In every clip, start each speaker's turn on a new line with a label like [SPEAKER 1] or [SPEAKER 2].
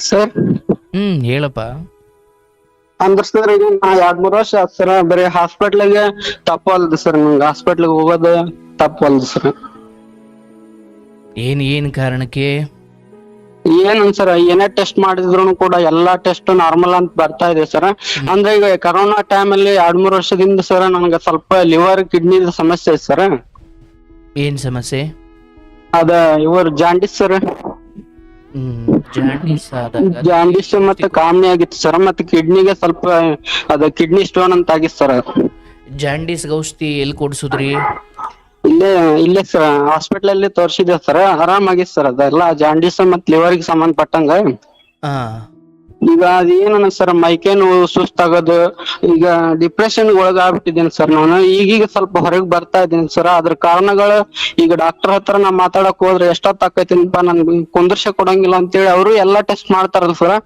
[SPEAKER 1] Sir?
[SPEAKER 2] ಹ್ಮ್ ಹೇಳಪ್ಪ.
[SPEAKER 1] ಅಂದ್ರೆ sir ಈಗ ನಾ ಎರಡ್ ಮೂರ್ ವರ್ಷ ಆತ್ ಸರ್. ಬರೀ ಹಾಸ್ಪಿಟ್ಲಿಗೆ ತಪ್ಪಲ್ದು ಸರ್. ನಂಗೆ ಹಾಸ್ಪಿಟ್ಲಿಗೆ ಹೋಗೋದು ತಪ್ಪಲ್ದು ಸರ್.
[SPEAKER 2] ಏನ್ ಏನ್ ಕಾರಣಕ್ಕೆ?
[SPEAKER 1] ಏನ್ ಸರ್ ಏನೇ ಟೆಸ್ಟ್ ಮಾಡಿದ್ರು ಕೂಡ ಎಲ್ಲಾ ಟೆಸ್ಟ್ ನಾರ್ಮಲ್ ಅಂತ ಬರ್ತಾ ಇದೆ ಸರ್. ಅಂದ್ರೆ ಈಗ ಕರೋನಾ ಟೈಮ್ ಅಲ್ಲಿ ಎರಡ್ ಮೂರ್ ವರ್ಷದಿಂದ ಸರ್ ನನಗೆ ಸ್ವಲ್ಪ ಲಿವರ್ ಕಿಡ್ನಿ ಸಮಸ್ಯೆ ಐತೆ ಸರ್.
[SPEAKER 2] ಏನ್ ಸಮಸ್ಯೆ?
[SPEAKER 1] ಅದ ಇವರು ಜಾಂಡಿಸ್ ಸರ್.
[SPEAKER 2] ಜಾಂಡೀಸ್
[SPEAKER 1] ಜಾಂಡಿಸ್ ಮತ್ತೆ ಕಾಮ್ನಿ ಆಗಿತ್ತು ಸರ್. ಮತ್ತೆ ಕಿಡ್ನಿಗೆ ಸ್ವಲ್ಪ ಅದ ಕಿಡ್ನಿ ಸ್ಟೋನ್ ಅಂತ ಆಗಿತ್ತು ಸರ್.
[SPEAKER 2] ಜಾಂಡಿಸ್ ಔಷಧಿ ಎಲ್ಲಿ ಕೊಡ್ಸುದ್ರಿ?
[SPEAKER 1] ಇಲ್ಲೇ ಇಲ್ಲೇ ಸರ್. ಹಾಸ್ಪಿಟಲ್ ಅಲ್ಲಿ ತೋರಿಸಿದ್ದೆ ಸರ್. ಆರಾಮಾಗಿತ್ತು ಸರ್ ಅದೆಲ್ಲ. ಜಾಂಡಿಸ್ ಮತ್ತೆ ಲಿವರ್ಗೆ ಸಂಬಂಧಪಟ್ಟಂಗ ಈಗ ಅದೇನ ಸರ್ ಮೈಕೈ ನೋವು ಸುಸ್ತಾಗೋದು, ಈಗ ಡಿಪ್ರೆಷನ್ ಒಳಗಾಗ್ಬಿಟ್ಟಿದ್ದೀನಿ ಸರ್ ನಾನು. ಈಗೀಗ ಸ್ವಲ್ಪ ಹೊರಗೆ ಬರ್ತಾ ಇದ್ದೀನಿ ಸರ್. ಅದ್ರ ಕಾರಣಗಳು, ಈಗ ಡಾಕ್ಟರ್ ಹತ್ರ ನಾ ಮಾತಾಡಕ್ ಹೋದ್ರೆ ಎಷ್ಟೊತ್ತು ಆಕೈತಿನಪ್ಪ ನನ್ಗೆ ಕುಂದರ್ಸೆ ಕೊಡಂಗಿಲ್ಲ ಅಂತೇಳಿ ಅವರು ಎಲ್ಲಾ ಟೆಸ್ಟ್ ಮಾಡ್ತಾರಲ್ಲ ಸರ್.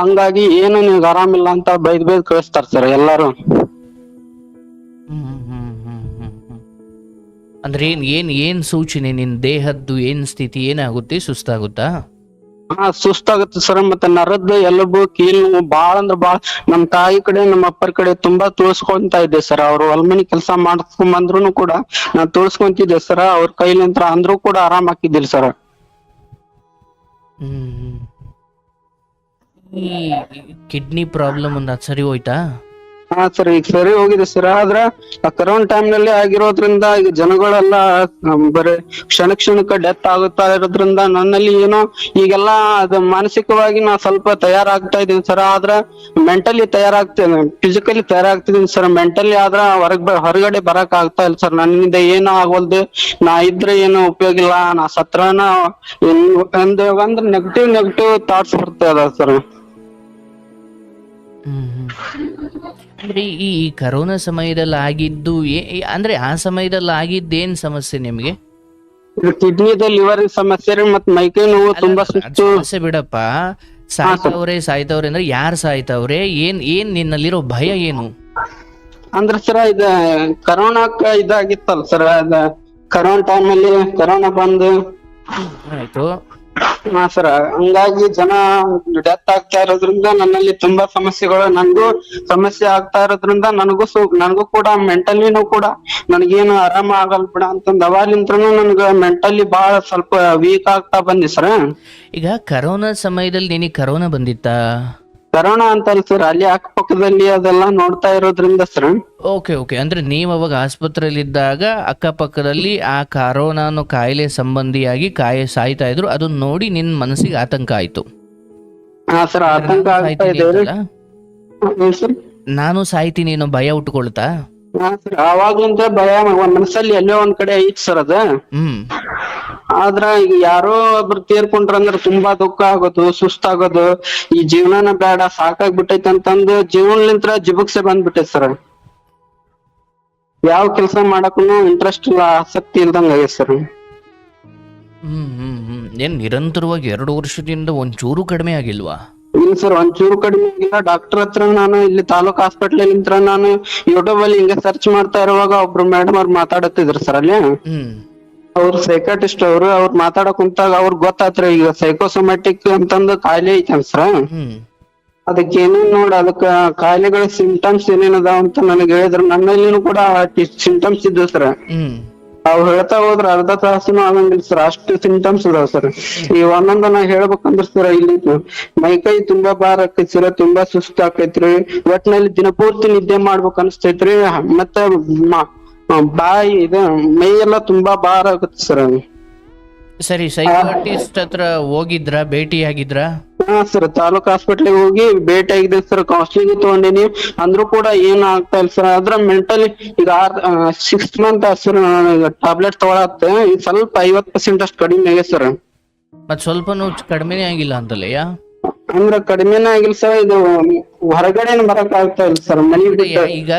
[SPEAKER 1] ಹಂಗಾಗಿ ಏನು ನಿಮ್ಗೆ ಆರಾಮಿಲ್ಲ ಅಂತ ಬೈದ್ ಬೈದ್ ಕಳಿಸ್ತಾರ ಸರ್ ಎಲ್ಲಾರು.
[SPEAKER 2] ಅಂದ್ರೆ ಏನ್ ಏನ್ ಏನ್ ಸೂಚನೆ? ನಿನ್ ದೇಹದ್ದು ಏನ್ ಸ್ಥಿತಿ? ಏನಾಗುತ್ತೆ? ಸುಸ್ತಾಗುತ್ತಾ?
[SPEAKER 1] ಹಾ ಸುಸ್ತಾಗುತ್ತೆ ಸರ್ ಮತ್ತೆ ನರದ್ ಎಲುಬು ಕೀಲು ನೋವು ಬಾಳ ಅಂದ್ರ ಬಾಳ. ನಮ್ ತಾಯಿ ಕಡೆ ನಮ್ಮ ಅಪ್ಪರ ಕಡೆ ತುಂಬಾ ತುಳ್ಸ್ಕೊಂತ ಇದ್ದೆ ಸರ್. ಅವ್ರು ಹೊಲ್ಮನಿ ಕೆಲಸ ಮಾಡ್ಸ್ಕೊಂಡ್ ಬಂದ್ರು ಕೂಡ ನಾ ತುಳ್ಸ್ಕೊಂತಿದ್ದೆ ಸರ್. ಅವ್ರ ಕೈಲಿಂತ್ರ ಅಂದ್ರೂ ಕೂಡ ಆರಾಮ್ ಹಾಕಿದ್ದಿಲ್ಲ ಸರ್.
[SPEAKER 2] ಕಿಡ್ನಿ ಪ್ರಾಬ್ಲಮ್ ಒಂದು ಸರಿ ಹೋಯ್ತಾ?
[SPEAKER 1] ಹಾ ಸರ್ ಈಗ ಸರಿ ಹೋಗಿದೆ ಸರ್. ಆದ್ರ ಆ ಕರೋನಾ ಟೈಮ್ನಲ್ಲಿ ಆಗಿರೋದ್ರಿಂದ ಈಗ ಜನಗಳೆಲ್ಲ ಬರೀ ಕ್ಷಣ ಕ್ಷಣಕ್ಕ ಡೆತ್ ಆಗುತ್ತಾ ಇರೋದ್ರಿಂದ ನನ್ನಲ್ಲಿ ಏನೋ ಈಗೆಲ್ಲಾ ಅದು ಮಾನಸಿಕವಾಗಿ ನಾ ಸ್ವಲ್ಪ ತಯಾರಾಗ್ತಾ ಇದ್ದೀನಿ ಸರ್. ಆದ್ರ ಮೆಂಟಲಿ ತಯಾರಾಗ್ತೇನೆ ಫಿಸಿಕಲಿ ತಯಾರಾಗ್ತಿದೀನಿ ಸರ್. ಮೆಂಟಲಿ ಆದ್ರ ಹೊರಗ್ ಹೊರಗಡೆ ಬರಕ್ ಆಗ್ತಾ ಇಲ್ಲ ಸರ್. ನನ್ನಿಂದ ಏನು ಆಗೋಲ್ದು ನಾ ಇದ್ರೆ ಏನು ಉಪಯೋಗ ಇಲ್ಲ. ನಾ ಸತ್ರನ ಒಂದು, ಒಂದ್ ನೆಗೆಟಿವ್ ನೆಗೆಟಿವ್ ಥಾಟ್ಸ್ ಬರ್ತಾ ಇದಾವ ಸರ್.
[SPEAKER 2] ಹ್ಮ್. ಹ್ಮ್. ಅಂದ್ರೆ ಈ ಈ ಕರೋನಾ ಸಮಯದಲ್ಲಿ ಆಗಿದ್ದು ಏ- ಏ- ಅಂದ್ರೆ ಆ ಸಮಯದಲ್ಲಿ ಆಗಿದ್ದೇನ್ ಸಮಸ್ಯೆ ನಿಮ್ಗೆ?
[SPEAKER 1] ಕಿಡ್ನಿದ ಲಿವರ್ ಸಮಸ್ಯೆ ರೀ ಮತ್ ಮೈಕೈ ನೋವು ತುಂಬಾ
[SPEAKER 2] ಅದ್
[SPEAKER 1] ಸುಸ್ತು.
[SPEAKER 2] ಸಮಸ್ಯೆ ಬಿಡಪ್ಪ. ಸಾಯ್ತವ್ರೆ ಸಾಯ್ತವ್ರೆ ಅಂದ್ರೆ ಯಾರು ಸಾಯ್ತವ್ರೆ? ಏನ್ ಏನ್ ನಿನ್ನಲ್ಲಿರೋ ಭಯ ಏನು?
[SPEAKER 1] ಅಂದ್ರ ಸರ ಇದ ಕರೋನಾಕ್ಕ ಇದಾಗಿತ್ತಲ್ಲ ಸರ್ ಅದ ಕರೋನಾ ಟೈಮ್ ಅಲ್ಲಿ ಕರೋನಾ ಬಂದು
[SPEAKER 2] ಆಯ್ತು.
[SPEAKER 1] ಹಾ ಸರ್ ಹಂಗಾಗಿ ಜನ ಡೆತ್ ಆಗ್ತಾ ಇರೋದ್ರಿಂದ ನನ್ನಲ್ಲಿ ತುಂಬಾ ಸಮಸ್ಯೆಗಳು. ನನ್ಗೂ ಸಮಸ್ಯೆ ಆಗ್ತಾ ಇರೋದ್ರಿಂದ ನನಗೂ ಸು, ನನಗೂ ಕೂಡ ಮೆಂಟಲಿನೂ ಕೂಡ ನನಗೇನು ಆರಾಮ ಆಗಲ್ ಬಿಡ ಅಂತಂದ್ ಅವಾಲಿಂತ್ರನು ನನ್ಗ ಮೆಂಟಲಿ ಬಹಳ ಸ್ವಲ್ಪ ವೀಕ್ ಆಗ್ತಾ ಬಂದಿ ಸರ್
[SPEAKER 2] ಈಗ ಕರೋನಾ ಸಮಯದಲ್ಲಿ ನಿನಗೆ ಕರೋನಾ ಬಂದಿತ್ತಾ?
[SPEAKER 1] ಕರೋನಾ ಅಂತ ಸರ್ ಅಲ್ಲಿ ಅಕ್ಕಪಕ್ಕದಲ್ಲಿ ಅದೆಲ್ಲ ನೋಡ್ತಾ ಇರೋದ್ರಿಂದ ಸರ್.
[SPEAKER 2] ಓಕೆ ಓಕೆ ಅಂದ್ರೆ ನೀವು ಅವಾಗ ಆಸ್ಪತ್ರೆಯಲ್ಲಿದ್ದಾಗ ಅಕ್ಕಪಕ್ಕದಲ್ಲಿ ಆ ಕರೋನಾ ಅನ್ನೋ ಕಾಯಿಲೆ ಸಂಬಂಧಿಯಾಗಿ ಕಾಯಿ ಸಾಯ್ತಾ ಇದ್ರು. ಅದನ್ನ ನೋಡಿ ನಿನ್ ಮನಸ್ಸಿಗೆ ಆತಂಕ ಆಯ್ತು.
[SPEAKER 1] ಹಾ ಸರ್ ಆತಂಕ ಆಗ್ತಾ
[SPEAKER 2] ಸಾಯ್ತೀನಿ
[SPEAKER 1] ಇದೆ.
[SPEAKER 2] ಅಂತಲ್ಲ?
[SPEAKER 1] ಹ್ಮ್ ಸರ್.
[SPEAKER 2] ನಾನು ಸಾಯ್ತೀನಿ ಅನ್ನೋ ಭಯ ಉಟ್ಕೊಳ್ತಾ?
[SPEAKER 1] ಹಾ ಸರ್ ಅವಾಗ್ಲಿಂದ ಭಯ ಒಂದ್ ಮನಸ್ಸಲ್ಲಿ ಎಲ್ಲೋ ಒಂದ್ ಕಡೆ ಐತ್ ಸರ್ ಅದ.
[SPEAKER 2] ಹ್ಮ್.
[SPEAKER 1] ಆದ್ರ ಈಗ ಯಾರೋ ಒಬ್ರು ತೀರ್ಕೊಂಡ್ರಂದ್ರ ತುಂಬಾ ದುಃಖ ಆಗೋದು ಸುಸ್ತಾಗೋದು. ಈ ಜೀವನನ ಬೇಡ ಸಾಕಾಗ್ಬಿಟ್ಟೈತೆ ಅಂತಂದು ಜೀವನಲಿಂತ್ರ ಜಿಬುಕ್ಸೆ ಬಂದ್ಬಿಟ್ಟೈತೆ ಸರ್. ಯಾವ ಕೆಲಸ ಮಾಡಕ್ಕೂ ಇಂಟ್ರೆಸ್ಟ್ ಇಲ್ಲ ಆಸಕ್ತಿ ಇಲ್ದಂಗ ಆಗೈತೆ ಸರ್.
[SPEAKER 2] ಹ್ಮ್ ಹ್ಮ್ ಹ್ಮ್. ಏನ್ ನಿರಂತರವಾಗಿ ಎರಡು ವರ್ಷದಿಂದ ಒಂಚೂರು ಕಡಿಮೆ ಆಗಿಲ್ವಾ?
[SPEAKER 1] ಇಲ್ಲ ಸರ್ ಒಂಚೂರು ಕಡಿಮೆ ಆಗಿಲ್ಲ. ಡಾಕ್ಟರ್ ಹತ್ರ ನಾನು ಇಲ್ಲಿ ತಾಲೂಕ್ ಹಾಸ್ಪಿಟಲ್ ನಿಂತ್ರ ನಾನು ಯೂಟ್ಯೂಬ್ ಅಲ್ಲಿ ಹಿಂಗೆ ಸರ್ಚ್ ಮಾಡ್ತಾ ಇರುವಾಗ ಒಬ್ರು ಮೇಡಮ್ ಅವ್ರು ಮಾತಾಡತ್ತಿದ್ರು ಸರ್ ಅಲ್ಲಿ.
[SPEAKER 2] ಹ್ಮ್.
[SPEAKER 1] ಅವ್ರು ಸೈಕಾಟಿಸ್ಟ್ ಅವ್ರು ಅವ್ರ ಮಾತಾಡಕ್ ಕುಂತಾಗ ಅವ್ರಿಗೆ ಗೊತ್ತಾತ್ರಿ ಈಗ ಸೈಕೋಸೊಮ್ಯಾಟಿಕ್ ಅಂತಂದು ಕಾಯಿಲೆ ಐತೆ ಸರ್
[SPEAKER 2] ಹ್ಮ್.
[SPEAKER 1] ಅದಕ್ಕೆ ಏನೇನ್ ನೋಡ ಅದಕ್ಕ ಕಾಯಿಲೆಗಳ ಸಿಂಟಮ್ಸ್ ಏನೇನ್ ಅದಾವ ಅಂತ ನನಗೆ ಹೇಳಿದ್ರು. ನನ್ನಲ್ಲಿನೂ ಕೂಡ ಸಿಂಟಮ್ಸ್ ಇದ್ದು ಸರ್
[SPEAKER 2] ಹ್ಮ್.
[SPEAKER 1] ಅವ್ ಹೇಳ್ತಾ ಹೋದ್ರ ಅರ್ಧ ತಾಸಿನ ಆಗಂಗಿಲ್ಲ ಸರ್ ಅಷ್ಟು ಸಿಂಟಮ್ಸ್ ಅದಾವ ಸರ್ ಈ ಒಂದೊಂದ ನಾ ಹೇಳ್ಬೇಕಂದ್ರ ಸರ್ ಇಲ್ಲಿ ಮೈಕೈ ತುಂಬಾ ಬಾರ್ ಆಕೈತಿ ಸರ್ ತುಂಬಾ ಸುಸ್ತ ಆಕೈತ್ರಿ. ಒಟ್ನಲ್ಲಿ ದಿನಪೂರ್ತಿ ನಿದ್ದೆ ಮಾಡ್ಬೇಕು ಅನ್ಸ್ತೈತ್ರಿ. ಮತ್ತ ಮ- ಬಾಯಿ ಇದ ಮೈ ಎಲ್ಲಾ ತುಂಬಾ ಭಾರ ಆಗುತ್ತೆ ಸರ್
[SPEAKER 2] ಸರಿ ಸೈಕಾಟಿಸ್ಟ್ ಹತ್ರ ಹೋಗಿದ್ರಾ? ಭೇಟಿಯಾಗಿದ್ರಾ
[SPEAKER 1] ಹಾ ಸರ್ ತಾಲೂಕ್ ಹಾಸ್ಪಿಟ್ಲಿಗೆ ಹೋಗಿ ಭೇಟಿ ಆಗಿದೆ ಸರ್. ಕೌನ್ಸಿಲಿಂಗ್ ತಗೊಂಡಿನಿ. ಅಂದ್ರೂ ಕೂಡ ಏನ್ ಆಗ್ತಾ ಇಲ್ಲ ಸರ್. ಅದ್ರ ಮೆಂಟಲಿ ಈಗ ಆರ್ ಸಿಕ್ಸ್ ಮಂತ್ ಸರ್. ಟ್ಯಾಬ್ಲೆಟ್ ತಗೊಳತ್ತೆ. ಈಗ ಸ್ವಲ್ಪ ಐವತ್ ಪರ್ಸೆಂಟ್ ಅಷ್ಟು ಕಡಿಮೆ ಆಗಿದೆ ಸರ್.
[SPEAKER 2] ಮತ್ ಸ್ವಲ್ಪನೂ ಕಡಿಮೆನೇ ಆಗಿಲ್ಲ ಅಂತಲ್ಲಯ್ಯ
[SPEAKER 1] ಅಂದ್ರ ಕಡಿಮೆನೇ ಆಗಿಲ್ಲ ಸರ್. ಇದು ಹೊರಗಡೆ ಬರಕ್ ಆಗ್ತಾ ಇಲ್ಲ ಸರ್. ಮನಿ
[SPEAKER 2] ಈಗ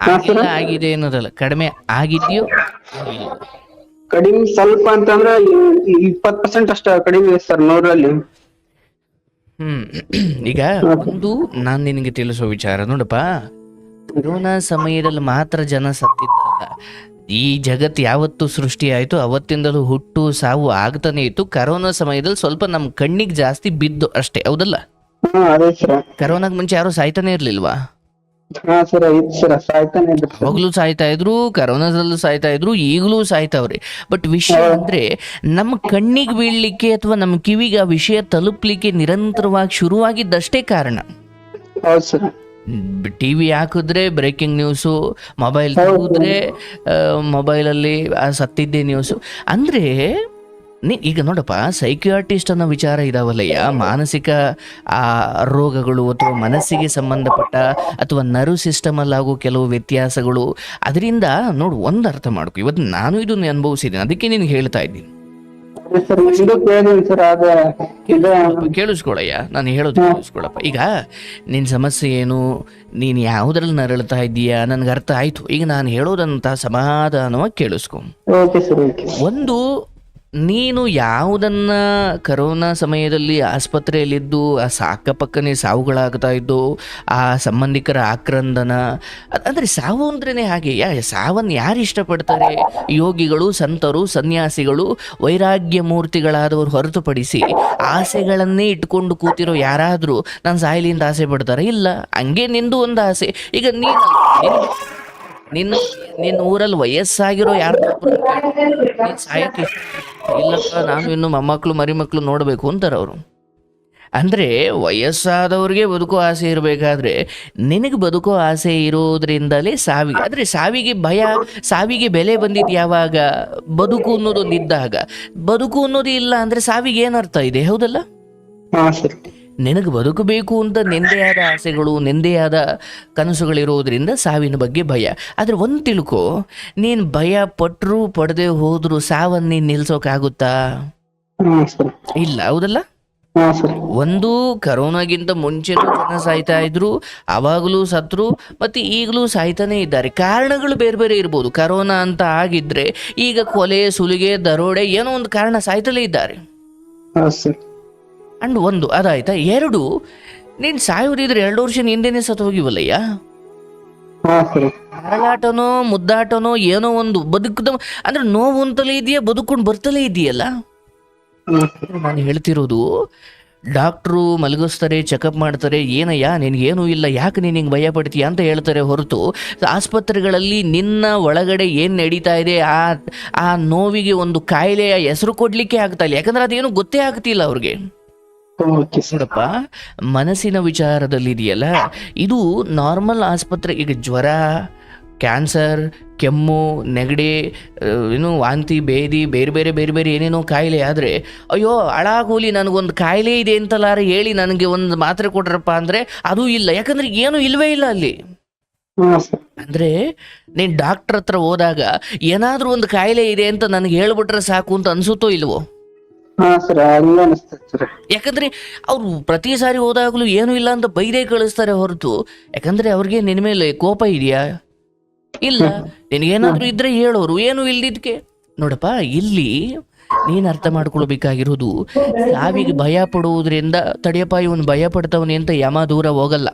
[SPEAKER 2] ಆಗಿಲ್ಲ ಆಗಿದೆ ಅನ್ನೋದಲ್ಲ. ಕಡಿಮೆ ಆಗಿದ್ಯೋ?
[SPEAKER 1] ಕಡಿಮೆ ಸ್ವಲ್ಪ ಅಂತಂದ್ರೆ ಇಪ್ಪತ್ ಪರ್ಸೆಂಟ್ ಅಷ್ಟ ಕಡಿಮೆ ಇದೆ ಸರ್ ನೂರಲ್ಲಿ
[SPEAKER 2] ಹ್ಮ್. ಈಗ ಒಂದು ನಾನ್ ನಿನಗೆ ತಿಳಿಸೋ ವಿಚಾರ ನೋಡಪ್ಪ. ಕೊರೋನಾ ಸಮಯದಲ್ಲಿ ಮಾತ್ರ ಜನ ಸತ್ತಿದ್ದಲ್ಲ ಈ ಜಗತ್ತು ಯಾವತ್ತು ಸೃಷ್ಟಿ ಆಯಿತು ಅವತ್ತಿಂದಲೂ ಹುಟ್ಟು ಸಾವು ಆಗ್ತಾನೆ ಇತ್ತು. ಕರೋನಾ ಸಮಯದಲ್ಲಿ ಸ್ವಲ್ಪ ನಮ್ಮ ಕಣ್ಣಿಗೆ ಜಾಸ್ತಿ ಬಿದ್ದು ಅಷ್ಟೇ ಹೌದಲ್ಲ? ಕರೋನಾಗ ಮುಂಚೆ ಯಾರು ಸಾಯ್ತಾನೆ ಇರ್ಲಿಲ್ವಾ?
[SPEAKER 1] ಹಾ ಸರ ಇದ್ ಸರ ಸಾಯ್ತಾನೆ ಇದ್ರಿ ಸರ್.
[SPEAKER 2] ಅವಾಗ್ಲೂ ಸಾಯ್ತಾ ಇದ್ರು ಕರೋನಾದಲ್ಲೂ ಸಾಯ್ತಾ ಇದ್ರು ಈಗಲೂ ಸಾಯ್ತಾವ್ರಿ. ಬಟ್ ವಿಷಯ ಅಂದ್ರೆ ನಮ್ಮ ಕಣ್ಣಿಗೆ ಬೀಳ್ಲಿಕ್ಕೆ ಅಥವಾ ನಮ್ಮ ಕಿವಿಗೆ ಆ ವಿಷಯ ತಲುಪ್ಲಿಕ್ಕೆ ನಿರಂತರವಾಗಿ ಶುರುವಾಗಿದ್ದಷ್ಟೇ ಕಾರಣ.
[SPEAKER 1] ಹೌದು ಸರ್.
[SPEAKER 2] ಟಿ ವಿ ಹಾಕಿದ್ರೆ ಬ್ರೇಕಿಂಗ್ ನ್ಯೂಸು ಮೊಬೈಲ್ ತೆಗೆದ್ರೆ ಮೊಬೈಲಲ್ಲಿ ಸತ್ತಿದ್ದೆ ನ್ಯೂಸು ಅಂದರೆ ನೀ ಈಗ ನೋಡಪ್ಪ ಸೈಕಿಯಾಟಿಸ್ಟ್ ಅನ್ನೋ ವಿಚಾರ ಇದಾವಲ್ಲಯ್ಯ. ಮಾನಸಿಕ ಆ ರೋಗಗಳು ಅಥವಾ ಮನಸ್ಸಿಗೆ ಸಂಬಂಧಪಟ್ಟ ಅಥವಾ ನರ್ವ್ ಸಿಸ್ಟಮಲ್ಲಿ ಆಗೋ ಕೆಲವು ವ್ಯತ್ಯಾಸಗಳು. ಅದರಿಂದ ನೋಡು ಒಂದು ಅರ್ಥ ಮಾಡ್ಕೊ. ಇವತ್ತು ನಾನು ಇದನ್ನ ಅನುಭವಿಸಿದ್ದೀನಿ ಅದಕ್ಕೆ ನಿನಗೆ ಹೇಳ್ತಾ ಇದ್ದೀನಿ. ಕೇಳಿಸ್ಕೊಳಯ್ಯ. ನಾನು ಹೇಳೋದು ಕೇಳಿಸ್ಕೊಳಪ್ಪ. ಈಗ ನಿನ್ನ ಸಮಸ್ಯೆ ಏನು? ನೀನು ಯಾವುದ್ರಲ್ಲಿ ನರಳ್ತಾ ಇದ್ದೀಯಾ? ನನಗೆ ಅರ್ಥ ಆಯ್ತು. ಈಗ ನಾನು ಹೇಳೋದಂತ ಸಮಾಧಾನವಾಗಿ ಕೇಳಿಸ್ಕೊ. ಒಂದು ನೀನು ಯಾವುದನ್ನ ಕರೋನಾ ಸಮಯದಲ್ಲಿ ಆಸ್ಪತ್ರೆಯಲ್ಲಿದ್ದು, ಆ ಅಕ್ಕಪಕ್ಕನೆ ಸಾವುಗಳಾಗ್ತಾ ಇದ್ದು, ಆ ಸಂಬಂಧಿಕರ ಆಕ್ರಂದನ ಅಂದರೆ ಸಾವು ಅಂದ್ರೇ ಹಾಗೆ, ಯಾ ಸಾವನ್ನು ಯಾರು ಇಷ್ಟಪಡ್ತಾರೆ? ಯೋಗಿಗಳು, ಸಂತರು, ಸನ್ಯಾಸಿಗಳು, ವೈರಾಗ್ಯ ಮೂರ್ತಿಗಳಾದವರು ಹೊರತುಪಡಿಸಿ ಆಸೆಗಳನ್ನೇ ಇಟ್ಕೊಂಡು ಕೂತಿರೋ ಯಾರಾದರೂ ನಾನು ಸಾಯಿಲಿಂದ ಆಸೆ ಪಡ್ತಾರೆ? ಇಲ್ಲ, ಹಂಗೆ ನಿಂದು ಒಂದು ಆಸೆ. ಈಗ ನೀನು ನಿನ್ನ ನಿನ್ನ ಊರಲ್ಲಿ ವಯಸ್ಸಾಗಿರೋ ಯಾರು ಸಾಯಕ್ಕೆ ಇಲ್ಲಪ್ಪ ನಾನು ಇನ್ನು ಮೊಮ್ಮಕ್ಕಳು ಮರಿಮಕ್ಕಳು ನೋಡಬೇಕು ಅಂತಾರೆ ಅವರು. ಅಂದರೆ ವಯಸ್ಸಾದವ್ರಿಗೆ ಬದುಕೋ ಆಸೆ ಇರಬೇಕಾದ್ರೆ ನಿನಗೆ ಬದುಕೋ ಆಸೆ ಇರೋದ್ರಿಂದಲೇ ಸಾವಿಗೆ, ಆದರೆ ಸಾವಿಗೆ ಭಯ, ಸಾವಿಗೆ ಬೆಲೆ ಬಂದಿದ್ದು ಯಾವಾಗ? ಬದುಕು ಅನ್ನೋದೊಂದು ಇದ್ದಾಗ ಬದುಕು ಅನ್ನೋದು ಇಲ್ಲ ಅಂದರೆ ಸಾವಿಗೆ ಏನರ್ಥ ಇದೆ, ಹೌದಲ್ಲ? ನಿನಗೆ ಬದುಕಬೇಕು ಅಂತ ನಿಂದೆಯಾದ ಆಸೆಗಳು ನಿಂದೆಯಾದ ಕನಸುಗಳಿರೋದ್ರಿಂದ ಸಾವಿನ ಬಗ್ಗೆ ಭಯ. ಆದರೆ ಒಂದು ತಿಳ್ಕೊ ನೀನು ಭಯ ಪಟ್ಟರು ಪಡದೆ ಹೋದರೂ ಸಾವನ್ನು ನೀನು ನಿಲ್ಸೋಕ್ಕಾಗುತ್ತಾ ಇಲ್ಲ ಹೌದಲ್ಲ? ಒಂದು ಕರೋನಾಗಿಂತ ಮುಂಚೆ ಜನ ಸಾಯ್ತಾ ಇದ್ರು ಅವಾಗಲೂ ಸತ್ರು ಮತ್ತೆ ಈಗಲೂ ಸಾಯ್ತಾನೆ ಇದ್ದಾರೆ. ಕಾರಣಗಳು ಬೇರೆ ಬೇರೆ ಇರ್ಬೋದು. ಕರೋನಾ ಅಂತ ಆಗಿದ್ರೆ ಈಗ ಕೊಲೆ ಸುಲಿಗೆ ದರೋಡೆ ಏನೋ ಒಂದು ಕಾರಣ ಸಾಯ್ತಲೇ ಇದ್ದಾರೆ. ಅಂಡ್ ಒಂದು ಅದಾಯ್ತಾ? ಎರಡು ನೀನು ಸಾಯೋದಿದ್ರೆ ಎರಡು ವರ್ಷ ಹಿಂದೆನೇ ಸತ್ತು ಹೋಗಿವಲ್ಲಯ್ಯ?
[SPEAKER 1] ಹಾ ಸರ್.
[SPEAKER 2] ನರಳಾಟನೋ ಮುದ್ದಾಟನೋ ಏನೋ ಒಂದು ಬದುಕದ ಅಂದ್ರೆ ನೋವು ಅಂತಲೇ ಇದೆಯಾ? ಬದುಕೊಂಡು ಬರ್ತಲೇ ಇದೆಯಲ್ಲ? ನಾನು ಹೇಳ್ತಿರೋದು ಡಾಕ್ಟ್ರು ಮಲಗಿಸ್ತಾರೆ ಚೆಕಪ್ ಮಾಡ್ತಾರೆ ಏನಯ್ಯ ನಿನಗೇನೂ ಇಲ್ಲ ಯಾಕೆ ನೀನು ಹಿಂಗೆ ಭಯ ಪಡ್ತೀಯ ಅಂತ ಹೇಳ್ತಾರೆ ಹೊರತು ಆಸ್ಪತ್ರೆಗಳಲ್ಲಿ ನಿನ್ನ ಒಳಗಡೆ ಏನು ನಡೀತಾ ಇದೆ ಆ ಆ ನೋವಿಗೆ ಒಂದು ಕಾಯಿಲೆಯ ಹೆಸರು ಕೊಡಲಿಕ್ಕೆ ಆಗ್ತಾ ಇಲ್ಲ. ಯಾಕಂದ್ರೆ ಅದೇನು ಗೊತ್ತೇ ಆಗ್ತಿಲ್ಲ ಅವ್ರಿಗೆ. ನೋಡಪ್ಪ ಮನಸ್ಸಿನ ವಿಚಾರದಲ್ಲಿ ಇದೆಯಲ್ಲ ಇದು ನಾರ್ಮಲ್ ಆಸ್ಪತ್ರೆ ಈಗ ಜ್ವರ ಕ್ಯಾನ್ಸರ್ ಕೆಮ್ಮು ನೆಗಡಿ ಏನು ವಾಂತಿ ಬೇದಿ ಬೇರೆ ಬೇರೆ ಬೇರೆ ಬೇರೆ ಏನೇನೋ ಕಾಯಿಲೆ ಆದರೆ ಅಯ್ಯೋ ಅಳಾಗೋಲಿ ನನಗೊಂದು ಕಾಯಿಲೆ ಇದೆ ಅಂತಲಾರ ಹೇಳಿ ನನಗೆ ಒಂದು ಮಾತ್ರೆ ಕೊಟ್ರಪ್ಪ ಅಂದರೆ ಅದು ಇಲ್ಲ. ಯಾಕಂದ್ರೆ ಏನೂ ಇಲ್ಲವೇ ಇಲ್ಲ ಅಲ್ಲಿ. ಅಂದರೆ ನೀನು ಡಾಕ್ಟ್ರ್ ಹತ್ರ ಹೋದಾಗ ಏನಾದರೂ ಒಂದು ಕಾಯಿಲೆ ಇದೆ ಅಂತ ನನಗೆ ಹೇಳ್ಬಿಟ್ರೆ ಸಾಕು ಅಂತ ಅನ್ಸುತ್ತೋ ಇಲ್ವೋ?
[SPEAKER 1] ಹಾ ಸರ್ ಹಂಗ ಅನಿಸ್ತದೆ
[SPEAKER 2] ಯಾಕಂದ್ರೆ ಅವ್ರು ಪ್ರತಿ ಸಾರಿ ಹೋದಾಗಲೂ ಏನು ಇಲ್ಲ ಅಂತ ಬೈದೇ ಕಳಿಸ್ತಾರೆ ಹೊರತು. ಯಾಕಂದ್ರೆ ಅವ್ರಿಗೆ ನಿನ್ ಮೇಲೆ ಕೋಪ ಇದೆಯಾ? ಇಲ್ಲ ನಿನಗೇನಾದ್ರೂ ಇದ್ರೆ ಹೇಳೋರು ಏನು ಇಲ್ದಿದ್ಕೆ. ನೋಡಪ್ಪ ಇಲ್ಲಿ ನೀನ್ ಅರ್ಥ ಮಾಡ್ಕೊಳ್ಬೇಕಾಗಿರೋದು ಸಾವಿಗೆ ಭಯ ಪಡುವುದರಿಂದ ತಡೆಯಪ್ಪ ಇವನು ಭಯ ಪಡ್ತವನೆ ಅಂತ ಯಮ ದೂರ ಹೋಗಲ್ಲ.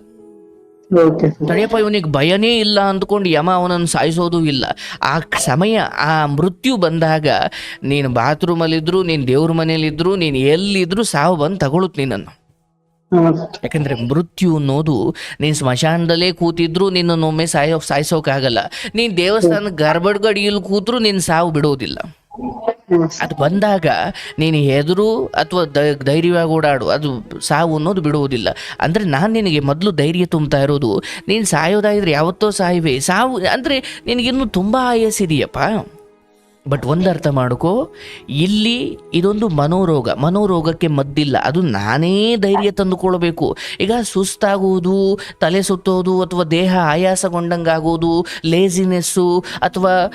[SPEAKER 2] ಇವನಿಗೆ ಭಯನೇ ಇಲ್ಲ ಅಂದ್ಕೊಂಡು ಯಮ ಅವನನ್ನು ಸಾಯಿಸೋದು ಇಲ್ಲ. ಆ ಸಮಯ ಆ ಮೃತ್ಯು ಬಂದಾಗ ನೀನು ಬಾತ್ರೂಮಲ್ಲಿದ್ರು ನೀನು ದೇವ್ರ ಮನೇಲಿದ್ರು ನೀನು ಎಲ್ಲಿದ್ರು ಸಾವು ಬಂದು ತಗೊಳುತ್ತೆ ನಿನ್ನನ್ನು. ಯಾಕಂದ್ರೆ ಮೃತ್ಯು ಅನ್ನೋದು ನೀನ್ ಸ್ಮಶಾನದಲ್ಲೇ ಕೂತಿದ್ರು ನಿನ್ನನ್ನೊಮ್ಮೆ ಸಾಯೋ ಸಾಯಿಸೋಕಾಗಲ್ಲ. ನೀನ್ ದೇವಸ್ಥಾನ ಗರ್ಭಗಡಿಯಲ್ಲಿ ಕೂತ್ರು ನಿನ್ನ ಸಾವು ಬಿಡೋದಿಲ್ಲ. ಅದು ಬಂದಾಗ ನೀನು ಹೆದರು ಅಥವಾ ಧೈರ್ಯವಾಗಿ ಓಡಾಡು, ಅದು ಸಾವು ಅನ್ನೋದು ಬಿಡುವುದಿಲ್ಲ. ಅಂದರೆ ನಾನು ನಿನಗೆ ಮೊದಲು ಧೈರ್ಯ ತುಂಬ್ತಾ ಇರೋದು, ನೀನು ಸಾಯೋದಾಗಿದ್ರೆ ಯಾವತ್ತೋ ಸಾಯಿವೆ. ಸಾವು ಅಂದರೆ ನಿನಗಿನ್ನೂ ತುಂಬ ಆಯಸ್ಸಿದೆಯಪ್ಪ ಬಟ್ ಒಂದು ಅರ್ಥ ಮಾಡ್ಕೋ ಇಲ್ಲಿ ಇದೊಂದು ಮನೋರೋಗ. ಮನೋರೋಗಕ್ಕೆ ಮದ್ದಿಲ್ಲ. ಅದು ನಾನೇ ಧೈರ್ಯ ತಂದುಕೊಳ್ಬೇಕು. ಈಗ ಸುಸ್ತಾಗುವುದು ತಲೆ ಸುತ್ತೋದು ಅಥವಾ ದೇಹ ಆಯಾಸಗೊಂಡಂಗಾಗೋದು ಲೇಸಿನೆಸ್ಸು ಅಥವಾ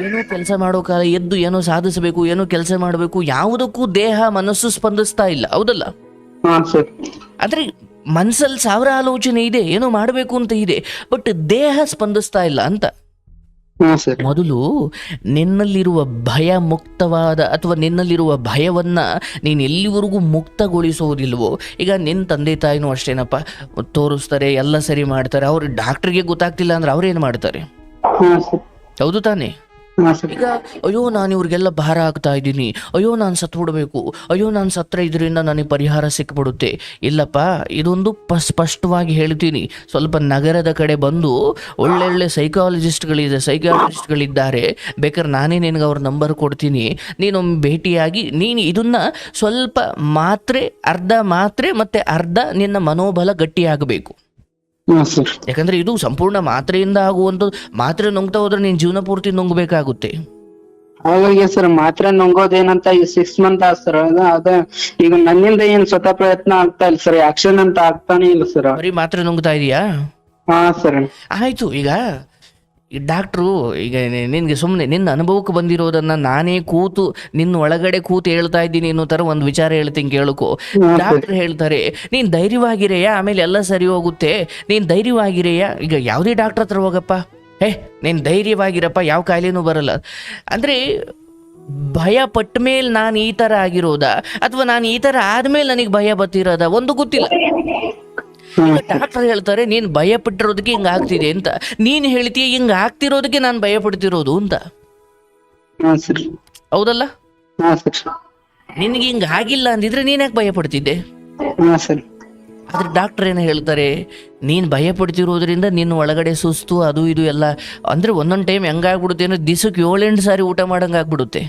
[SPEAKER 2] ಏನೋ ಕೆಲಸ ಮಾಡೋ ಕಾಲ ಎದ್ದು ಏನೋ ಸಾಧಿಸಬೇಕು ಏನೋ ಕೆಲಸ ಮಾಡಬೇಕು ಯಾವುದಕ್ಕೂ ದೇಹ ಮನಸ್ಸು ಸ್ಪಂದಿಸ್ತಾ ಇಲ್ಲ. ಹೌದಲ್ಲ? ಆದರೆ ಮನಸ್ಸಲ್ಲಿ ಸಾವಿರ ಆಲೋಚನೆ ಇದೆ ಏನೋ ಮಾಡಬೇಕು ಅಂತ ಇದೆ ಬಟ್ ದೇಹ ಸ್ಪಂದಿಸ್ತಾ ಇಲ್ಲ ಅಂತ. ಮೊದಲು ನಿನ್ನಲ್ಲಿರುವ ಭಯ ಮುಕ್ತವಾದ ಅಥವಾ ನಿನ್ನಲ್ಲಿರುವ ಭಯವನ್ನ ನೀನು ಎಲ್ಲಿವರೆಗೂ ಮುಕ್ತಗೊಳಿಸೋದಿಲ್ವೋ ಈಗ ನಿನ್ನ ತಂದೆ ತಾಯಿನೂ ಅಷ್ಟೇನಪ್ಪ ತೋರಿಸ್ತಾರೆ ಎಲ್ಲ ಸರಿ ಮಾಡ್ತಾರೆ. ಅವ್ರು ಡಾಕ್ಟ್ರಿಗೆ ಗೊತ್ತಾಗ್ತಿಲ್ಲ ಅಂದ್ರೆ ಅವ್ರೇನು ಮಾಡ್ತಾರೆ? ಹೌದು ತಾನೇ? ಈಗ, ಅಯ್ಯೋ, ನಾನು ಇವ್ರಿಗೆಲ್ಲ ಭಾರ ಆಗ್ತಾ ಇದ್ದೀನಿ. ಅಯ್ಯೋ, ನಾನು ಸತ್ತು ಬಿಡಬೇಕು. ಅಯ್ಯೋ, ನಾನು ಸತ್ರ ಇದರಿಂದ ನನಗೆ ಪರಿಹಾರ ಸಿಕ್ಬಿಡುತ್ತೆ. ಇಲ್ಲಪ್ಪ, ಇದೊಂದು ಸ್ಪಷ್ಟವಾಗಿ ಹೇಳ್ತೀನಿ. ಸ್ವಲ್ಪ ನಗರದ ಕಡೆ ಬಂದು ಒಳ್ಳೊಳ್ಳೆ ಸೈಕಾಲಜಿಸ್ಟ್ಗಳಿದೆ ಸೈಕಾಲಜಿಸ್ಟ್ಗಳಿದ್ದಾರೆ ಬೇಕಾದ್ರೆ ನಾನೇ ನಿನಗೆ ಅವ್ರ ನಂಬರ್ ಕೊಡ್ತೀನಿ. ನೀನೊಮ್ಮೆ ಭೇಟಿಯಾಗಿ, ನೀನು ಇದನ್ನ ಸ್ವಲ್ಪ ಮಾತ್ರೆ, ಅರ್ಧ ಮಾತ್ರೆ ಮತ್ತೆ ಅರ್ಧ ನಿನ್ನ ಮನೋಬಲ ಗಟ್ಟಿಯಾಗಬೇಕು. ಯಾಕಂದ್ರೆ ಇದು ಸಂಪೂರ್ಣ ಮಾತ್ರೆಯಿಂದ ಆಗುವಂಥದ್ದು. ಮಾತ್ರೆ ನುಂಗ್ತಾ ಹೋದ್ರೆ ನೀನ್ ಜೀವನ ಪೂರ್ತಿ ನುಂಗ್ಬೇಕಾಗುತ್ತೆ.
[SPEAKER 1] ಹಾಗಾಗಿ ಸರ್ ಮಾತ್ರ ನುಂಗೋದೇನಂತ ಈ ಸಿಕ್ಸ್ ಮಂತ್ ಸರ್ ಅದ ಅದ ಈಗ ನನ್ನಿಂದ ಏನ್ ಸ್ವತಃ ಪ್ರಯತ್ನ ಆಗ್ತಾ ಇಲ್ಲ ಸರ್ ಆಕ್ಷನ್ ಅಂತ ಆಗ್ತಾನೆ ಇಲ್ಲ ಸರ್.
[SPEAKER 2] ಬರೀ ಮಾತ್ರೆ ನುಂಗ್ತಾ ಇದೀಯಾ?
[SPEAKER 1] ಹಾ ಸರ್.
[SPEAKER 2] ಆಯ್ತು ಈಗ ಈ ಡಾಕ್ಟ್ರು ಈಗ ನಿನಗೆ ಸುಮ್ಮನೆ ನಿನ್ನ ಅನುಭವಕ್ಕೆ ಬಂದಿರೋದನ್ನ ನಾನೇ ಕೂತು ನಿನ್ನ ಒಳಗಡೆ ಕೂತು ಹೇಳ್ತಾ ಇದ್ದೀನಿ ಅನ್ನೋ ಥರ ಒಂದು ವಿಚಾರ ಹೇಳ್ತೀನಿ ಕೇಳಕು. ಡಾಕ್ಟ್ರ್ ಹೇಳ್ತಾರೆ ನೀನು ಧೈರ್ಯವಾಗಿರೆಯಾ? ಆಮೇಲೆ ಎಲ್ಲ ಸರಿ ಹೋಗುತ್ತೆ. ನೀನು ಧೈರ್ಯವಾಗಿರೆಯಾ? ಈಗ ಯಾವುದೇ ಡಾಕ್ಟ್ರ್ ಹತ್ರ ಹೋಗಪ್ಪ. ಹೇ ನೀನು ಧೈರ್ಯವಾಗಿರಪ್ಪ ಯಾವ ಕಾಯಿಲೆನೂ ಬರಲ್ಲ. ಅಂದರೆ ಭಯ ಪಟ್ಟ ಮೇಲೆ ನಾನು ಈ ಥರ ಆಗಿರೋದಾ? ಅಥವಾ ನಾನು ಈ ಥರ ಆದಮೇಲೆ ನನಗೆ ಭಯ ಬತ್ತಿರೋದ ಒಂದು ಗೊತ್ತಿಲ್ಲ. ಡಾಕ್ಟರ್ ಹೇಳ್ತಾರೆ ನೀನ್ ಭಯ ಪಟ್ಟಿರೋದಕ್ಕೆ ಹಿಂಗ ಆಗ್ತಿದೆ ಅಂತ. ನೀನ್ ಹೇಳ್ತೀಯ ಹಿಂಗ ಆಗ್ತಿರೋದಕ್ಕೆ ನಾನು ಭಯ ಪಡ್ತಿರೋದು ಅಂತ ಹೌದಲ್ಲ? ನಿನ್ಗೆ ಹಿಂಗ ಆಗಿಲ್ಲ ಅಂದಿದ್ರೆ ನೀನ್ ಯಾಕೆ ಭಯ ಪಡ್ತಿದ್ದೆ ಆದ್ರೆ ಡಾಕ್ಟರ್ ಏನ ಹೇಳ್ತಾರೆ ನೀನು ಭಯ ಪಡ್ತಿರೋದ್ರಿಂದ ನಿನ್ನ ಒಳಗಡೆ ಸುಸ್ತು ಅದು ಇದು ಎಲ್ಲ. ಅಂದ್ರೆ ಒಂದೊಂದು ಟೈಮ್ ಹೆಂಗಾಗ್ಬಿಡುತ್ತೆ ಅಂದ್ರೆ ದಿಸಕ್ಕೆ ಏಳೆಂಟು ಸಾರಿ ಊಟ ಮಾಡಂಗೆ ಆಗ್ಬಿಡುತ್ತೆ.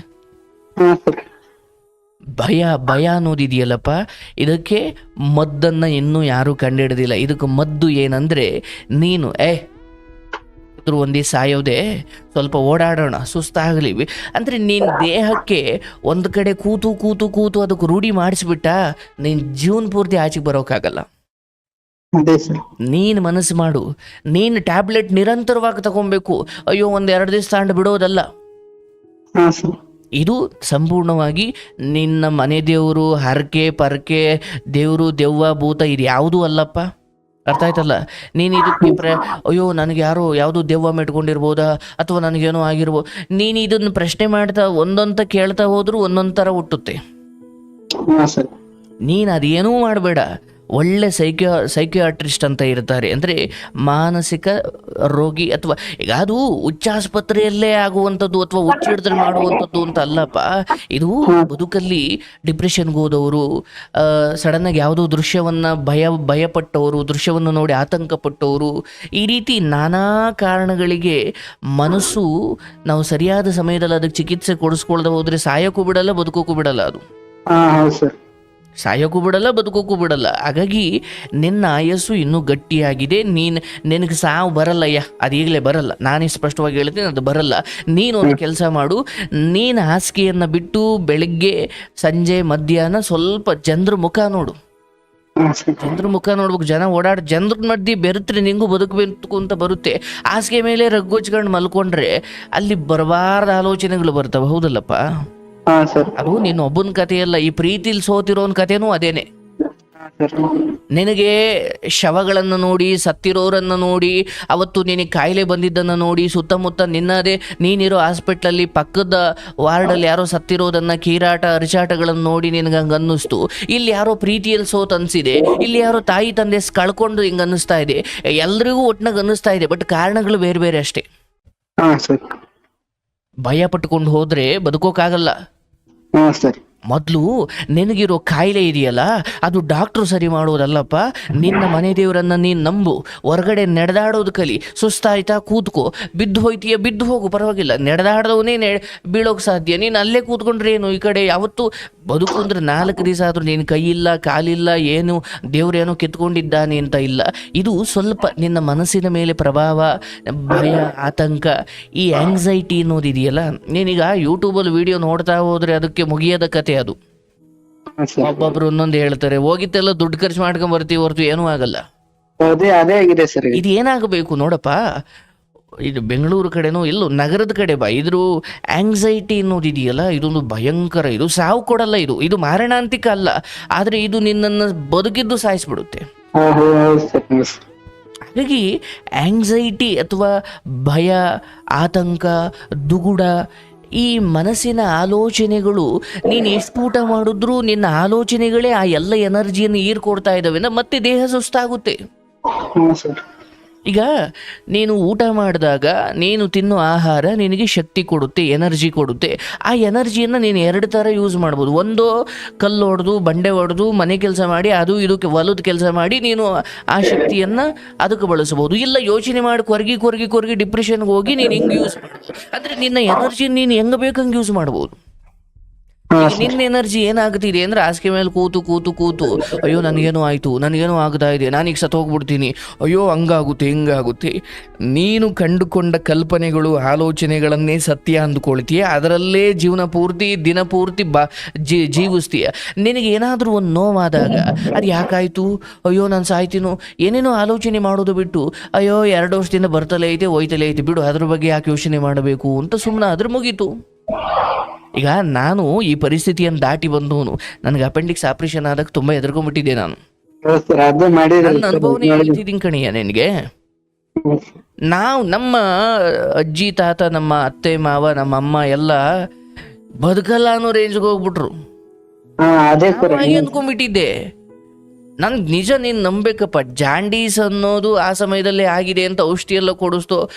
[SPEAKER 1] ಹಾ ಸರ್.
[SPEAKER 2] ಭಯ ಭಯ ಅನ್ನೋದಿದೆಯಲ್ಲಪ್ಪ. ಇದಕ್ಕೆ ಮದ್ದನ್ನು ಇನ್ನೂ ಯಾರೂ ಕಂಡುಹಿಡ್ದಿಲ್ಲ. ಇದಕ್ಕೆ ಮದ್ದು ಏನಂದ್ರೆ ನೀನು ಏ ಇದ್ರು ಒಂದೇ ಸಾಯೋದೆ? ಸ್ವಲ್ಪ ಓಡಾಡೋಣ ಸುಸ್ತಾಗಲಿ. ಅಂದರೆ ನಿನ್ನ ದೇಹಕ್ಕೆ ಒಂದು ಕಡೆ ಕೂತು ಕೂತು ಕೂತು ಅದಕ್ಕೆ ರೂಢಿ ಮಾಡಿಸ್ಬಿಟ್ಟ ನಿನ್ನ ಜೀವನ ಪೂರ್ತಿ ಆಚೆಗೆ ಬರೋಕ್ಕಾಗಲ್ಲ. ನೀನು ಮನಸ್ಸು ಮಾಡು. ನೀನು ಟ್ಯಾಬ್ಲೆಟ್ ನಿರಂತರವಾಗಿ ತಗೊಬೇಕು. ಅಯ್ಯೋ ಒಂದು ಎರಡು ದಿವಸ ತಾಂಡು ಬಿಡೋದಲ್ಲ. ಇದು ಸಂಪೂರ್ಣವಾಗಿ ನಿನ್ನ ಮನೆ ದೇವರು ಹರಕೆ ಪರಕೆ ದೇವರು ದೆವ್ವ ಭೂತ ಇದು ಯಾವುದೂ ಅಲ್ಲಪ್ಪ. ಅರ್ಥ ಆಯ್ತಲ್ಲ? ನೀನು ಇದಕ್ಕೆ ಪ್ರ ಅಯ್ಯೋ ನನಗೆ ಯಾರು ಯಾವುದು ದೆವ್ವ ಮೆಟ್ಕೊಂಡಿರ್ಬೋದಾ? ಅಥವಾ ನನಗೇನೋ ಆಗಿರ್ಬೋದು ನೀನು ಇದನ್ನು ಪ್ರಶ್ನೆ ಮಾಡ್ತಾ ಒಂದೊಂತ ಕೇಳ್ತಾ ಹೋದ್ರೂ ಒಂದೊಂದು ಥರ ಹುಟ್ಟುತ್ತೆ. ನೀನು ಅದೇನೂ ಮಾಡಬೇಡ. ಒಳ್ಳೆ ಸೈಕ್ಯೋ ಸೈಕ್ಯಾಟ್ರಿಸ್ಟ್ ಅಂತ ಇರ್ತಾರೆ. ಅಂದರೆ ಮಾನಸಿಕ ರೋಗಿ ಅಥವಾ ಈಗ ಅದು ಉಚ್ಚಾಸ್ಪತ್ರೆಯಲ್ಲೇ ಆಗುವಂಥದ್ದು ಅಥವಾ ಹುಚ್ಚಿಡ್ದ್ರೆ ಮಾಡುವಂಥದ್ದು ಅಂತ ಅಲ್ಲಪ್ಪ, ಇದು ಬದುಕಲ್ಲಿ ಡಿಪ್ರೆಷನ್ಗೆ ಹೋದವರು ಸಡನ್ನಾಗಿ ಯಾವುದೋ ದೃಶ್ಯವನ್ನು ಭಯ, ಭಯಪಟ್ಟವರು, ದೃಶ್ಯವನ್ನು ನೋಡಿ ಆತಂಕಪಟ್ಟವರು, ಈ ರೀತಿ ನಾನಾ ಕಾರಣಗಳಿಗೆ ಮನಸ್ಸು ನಾವು ಸರಿಯಾದ ಸಮಯದಲ್ಲಿ ಅದಕ್ಕೆ ಚಿಕಿತ್ಸೆ ಕೊಡಿಸ್ಕೊಳ್ದೆ ಹೋದರೆ ಸಾಯೋಕ್ಕೂ ಬಿಡಲ್ಲ, ಬದುಕೋಕ್ಕೂ ಬಿಡಲ್ಲ ಅದು.
[SPEAKER 1] ಹಾ, ಹೌದು ಸರ್.
[SPEAKER 2] ಸಾಯೋಕ್ಕೂ ಬಿಡಲ್ಲ, ಬದುಕೋಕ್ಕೂ ಬಿಡಲ್ಲ. ಹಾಗಾಗಿ ನಿನ್ನ ಆಯಸ್ಸು ಇನ್ನೂ ಗಟ್ಟಿಯಾಗಿದೆ. ನೀನು, ನಿನಗೆ ಸಾವು ಬರಲ್ಲಯ್ಯ. ಅದು ಈಗಲೇ ಬರಲ್ಲ. ನಾನೇ ಸ್ಪಷ್ಟವಾಗಿ ಹೇಳ್ತೀನಿ ಅದು ಬರಲ್ಲ. ನೀನು ಒಂದು ಕೆಲಸ ಮಾಡು. ನೀನು ಹಾಸಿಗೆಯನ್ನು ಬಿಟ್ಟು ಬೆಳಗ್ಗೆ, ಸಂಜೆ, ಮಧ್ಯಾಹ್ನ ಸ್ವಲ್ಪ ಜನರ ಮುಖ ನೋಡು. ಚಂದ್ರ ಮುಖ ನೋಡ್ಬೇಕು. ಜನ ಓಡಾಡ ಜನರ ಮಧ್ಯೆ ಬೆರೆತ್ರೆ ನಿಂಗೂ ಬದುಕಬೇಕು ಅಂತ ಬರುತ್ತೆ. ಹಾಸಿಗೆ ಮೇಲೆ ರಗ್ಗೋಚ್ಕೊಂಡು ಮಲ್ಕೊಂಡ್ರೆ ಅಲ್ಲಿ ಬರಬಾರ್ದ ಆಲೋಚನೆಗಳು ಬರ್ತವೆ. ಹೌದಲ್ಲಪ್ಪ? ಅದು ನಿನ್ನ ಒಬ್ಬನ ಕಥೆಯಲ್ಲ ಈ ಪ್ರೀತಿಲಿ ಸೋತಿರೋನ್ ಕಥೆನೂ ಅದೇನೆ. ನಿನಗೆ ಶವಗಳನ್ನ ನೋಡಿ ಸತ್ತಿರೋರನ್ನ ನೋಡಿ ಅವತ್ತು ನಿನಗೆ ಕಾಯಿಲೆ ಬಂದಿದ್ದನ್ನ ನೋಡಿ ಸುತ್ತಮುತ್ತ ನಿನ್ನದೇ ನೀನಿರೋ ಹಾಸ್ಪಿಟ್ಲಲ್ಲಿ ಪಕ್ಕದ ವಾರ್ಡಲ್ಲಿ ಯಾರೋ ಸತ್ತಿರೋದನ್ನ ಕೀರಾಟ ಅರಿಚಾಟಗಳನ್ನು ನೋಡಿ ನಿನಗೆ ಹಂಗ ಅನ್ನಿಸ್ತು ಇಲ್ಲಿ ಯಾರೋ ಪ್ರೀತಿಯಲ್ಲಿ ಸೋತ್ ಅನ್ಸಿದೆ. ಇಲ್ಲಿ ಯಾರೋ ತಾಯಿ ತಂದೆ ಕಳ್ಕೊಂಡು ಹಿಂಗ ಅನ್ನಿಸ್ತಾ ಇದೆ. ಎಲ್ರಿಗೂ ಒಟ್ನಾಗ ಅನ್ನಿಸ್ತಾ ಇದೆ ಬಟ್ ಕಾರಣಗಳು ಬೇರೆ ಬೇರೆ ಅಷ್ಟೇ. ಭಯ ಪಟ್ಕೊಂಡು ಹೋದ್ರೆ ಬದುಕೋಕ್ಕಾಗಲ್ಲ
[SPEAKER 1] ಹಾ ಸರ್
[SPEAKER 2] ಮೊದಲು ನಿನಗಿರೋ ಕಾಯಿಲೆ ಇದೆಯಲ್ಲ, ಅದು ಡಾಕ್ಟ್ರು ಸರಿ ಮಾಡೋದಲ್ಲಪ್ಪ. ನಿನ್ನ ಮನೆ ದೇವರನ್ನು ನೀನು ನಂಬು. ಹೊರಗಡೆ ನಡೆದಾಡೋದು ಕಲಿ. ಸುಸ್ತಾಯ್ತಾ ಕೂತ್ಕೋ. ಬಿದ್ದು ಹೋಯ್ತೀಯ, ಬಿದ್ದು ಹೋಗು, ಪರವಾಗಿಲ್ಲ. ನಡೆದಾಡ್ದವನೇ ನೆ, ಬೀಳೋಕೆ ಸಾಧ್ಯ. ನೀನು ಅಲ್ಲೇ ಕೂತ್ಕೊಂಡ್ರೆ ಏನು ಈ ಕಡೆ? ಯಾವತ್ತು ಬದುಕು ಅಂದ್ರೆ ನಾಲ್ಕು ದಿವಸ ಆದರೂ ನೀನು ಕೈಯಿಲ್ಲ ಕಾಲಿಲ್ಲ, ಏನು ದೇವರೇನೋ ಕಿತ್ಕೊಂಡಿದ್ದಾನೆ ಅಂತ ಇಲ್ಲ. ಇದು ಸ್ವಲ್ಪ ನಿನ್ನ ಮನಸ್ಸಿನ ಮೇಲೆ ಪ್ರಭಾವ, ಭಯ, ಆತಂಕ, ಈ ಆಂಗ್ಸೈಟಿ ಅನ್ನೋದಿದೆಯಲ್ಲ ನೀನೀಗ ಯೂಟ್ಯೂಬಲ್ಲಿ ವಿಡಿಯೋ ನೋಡ್ತಾ ಹೋದರೆ ಅದಕ್ಕೆ ಮುಗಿಯದ ಕತೆ. ಅದು. ಒಬ್ಬೊಬ್ರು ಒಂದೊಂದು ಹೇಳ್ತಾರೆ ಹೋಗಿತ್ತೆಲ್ಲ ದುಡ್ಡು ಖರ್ಚು ಮಾಡ್ಕೊಂಡ್ ಬರ್ತೀವಿ ಹೊರತು ಏನೂ ಆಗಲ್ಲ.
[SPEAKER 1] ಅದೇ ಅದೇ ಆಗಿದೆ ಸರ್
[SPEAKER 2] ಇದು. ಏನಾಗಬೇಕು ನೋಡಪ್ಪ? ಇದು ಬೆಂಗಳೂರು ಕಡೆನೋ ಎಲ್ಲೋ ನಗರದ ಕಡೆ ಬಾ. ಇದ್ರು ಆಂಗ್ಸೈಟಿ ಅನ್ನೋದು ಇದೆಯಲ್ಲ ಇದೊಂದು ಭಯಂಕರ ಇದು. ಸಾವು ಕೊಡಲ್ಲ ಇದು. ಇದು ಮಾರಣಾಂತಿಕ ಅಲ್ಲ. ಆದರೆ ಇದು ನಿನ್ನನ್ನು ಬದುಕಿದ್ದು ಸಾಯಿಸ್ಬಿಡುತ್ತೆ. ಹಾಗಾಗಿ ಆಂಗ್ಸೈಟಿ ಅಥವಾ ಭಯ ಆತಂಕ ದುಗುಡ ಈ ಮನಸ್ಸಿನ ಆಲೋಚನೆಗಳು, ನೀನು ಎಷ್ಟು ಊಟ ಮಾಡಿದ್ರೂ ನಿನ್ನ ಆಲೋಚನೆಗಳೇ ಆ ಎಲ್ಲ ಎನರ್ಜಿಯನ್ನು ಹೀರ್ಕೊಡ್ತಾ ಇದ್ದಾವೆ. ಮತ್ತೆ ದೇಹ ಸುಸ್ತಾಗುತ್ತೆ. ಈಗ ನೀನು ಊಟ ಮಾಡಿದಾಗ ನೀನು ತಿನ್ನೋ ಆಹಾರ ನಿನಗೆ ಶಕ್ತಿ ಕೊಡುತ್ತೆ, ಎನರ್ಜಿ ಕೊಡುತ್ತೆ. ಆ ಎನರ್ಜಿಯನ್ನು ನೀನು ಎರಡು ಥರ ಯೂಸ್ ಮಾಡ್ಬೋದು. ಒಂದು ಕಲ್ಲು ಹೊಡೆದು ಬಂಡೆ ಹೊಡೆದು ಮನೆ ಕೆಲಸ ಮಾಡಿ, ಅದು ಇದಕ್ಕೆ ಹೊಲದ ಕೆಲಸ ಮಾಡಿ ನೀನು ಆ ಶಕ್ತಿಯನ್ನು ಅದಕ್ಕೆ ಬಳಸ್ಬೋದು ಇಲ್ಲ, ಯೋಚನೆ ಮಾಡಿ ಕೊರಗಿ ಕೊರಗಿ ಕೊರಗಿ ಡಿಪ್ರೆಷನ್ಗೆ ಹೋಗಿ ನೀನು ಹೆಂಗೆ ಯೂಸ್ ಮಾಡ್ಬೋದು. ಅಂದರೆ ನಿನ್ನ ಎನರ್ಜಿ ನೀನು ಹೆಂಗೆ ಬೇಕಂಗೆ ಯೂಸ್ ಮಾಡ್ಬೋದು. ನಿನ್ನ ಎನರ್ಜಿ ಏನಾಗ್ತಿದೆ ಅಂದ್ರೆ ಹಾಸಿಗೆ ಮೇಲೆ ಕೂತು ಕೂತು ಕೂತು, ಅಯ್ಯೋ, ನನಗೇನೋ ಆಯಿತು, ನನಗೇನೋ ಆಗ್ತಾ ಇದೆ ನಾನೀಗ ಸತ್ತು ಹೋಗ್ಬಿಡ್ತೀನಿ ಅಯ್ಯೋ, ಹಂಗಾಗುತ್ತೆ, ಹಿಂಗಾಗುತ್ತೆ. ನೀನು ಕಂಡುಕೊಂಡ ಕಲ್ಪನೆಗಳು, ಆಲೋಚನೆಗಳನ್ನೇ ಸತ್ಯ ಅಂದ್ಕೊಳ್ತೀಯ, ಅದರಲ್ಲೇ ಜೀವನ ಪೂರ್ತಿ, ದಿನ ಪೂರ್ತಿ ಬಾ, ಜೀ, ಜೀವಿಸ್ತೀಯ. ನಿನಗೆ ಏನಾದರೂ ಒಂದು ನೋವಾದಾಗ, ಅದು ಯಾಕಾಯ್ತು? ಅಯ್ಯೋ, ನಾನು ಸಾಯ್ತೀನೋ? ಏನೇನೋ ಆಲೋಚನೆ ಮಾಡೋದು ಬಿಟ್ಟು, ಅಯ್ಯೋ, ಎರಡು ವರ್ಷದಿಂದ ಬರ್ತಲೇ ಐತೆ, ಹೋಯ್ತಲೇ ಐತೆ, ಬಿಡು, ಅದ್ರ ಬಗ್ಗೆ ಯಾಕೆ ಯೋಚನೆ ಮಾಡಬೇಕು ಅಂತ ಸುಮ್ಮನೆ ಅದ್ರ ಮುಗೀತು. ಈಗ ನಾನು ಈ ಪರಿಸ್ಥಿತಿಯನ್ನು ದಾಟಿ ಬಂದವನು. ನನಗೆ ಅಪೆಂಡಿಕ್ಸ್ ಆಪರೇಷನ್ ಆದಾಗ ತುಂಬಾ ಎದುರ್ಕೊಂಡ್ಬಿಟ್ಟಿದ್ದೆ ನಾನು. ನನ್ನ ಅನುಭವನೇ ಹೇಳ್ತಿದ್ದೀನಿ ಕಣಿಯ ನಿನಗೆ. ನಾವು ನಮ್ಮ ಅಜ್ಜಿ ತಾತ ನಮ್ಮ ಅತ್ತೆ ಮಾವ ನಮ್ಮ ಅಮ್ಮ ಎಲ್ಲ ಬದುಕಲ್ಲ ಅನ್ನೋ ರೇಂಜ್ಗೆ ಹೋಗ್ಬಿಟ್ರು. ಅಂದ್ಕೊಂಡ್ಬಿಟ್ಟಿದ್ದೆ. ನನ್ಗೆ ನಿಜ ನೀನ್ ನಂಬೇಕಪ್ಪ ಜಾಂಡೀಸ್ ಅನ್ನೋದು ಆ ಸಮಯದಲ್ಲೇ ಆಗಿದೆ ಅಂತ ಔಷಧಿ ಎಲ್ಲ ಕೊಡಿಸ್ತೋ.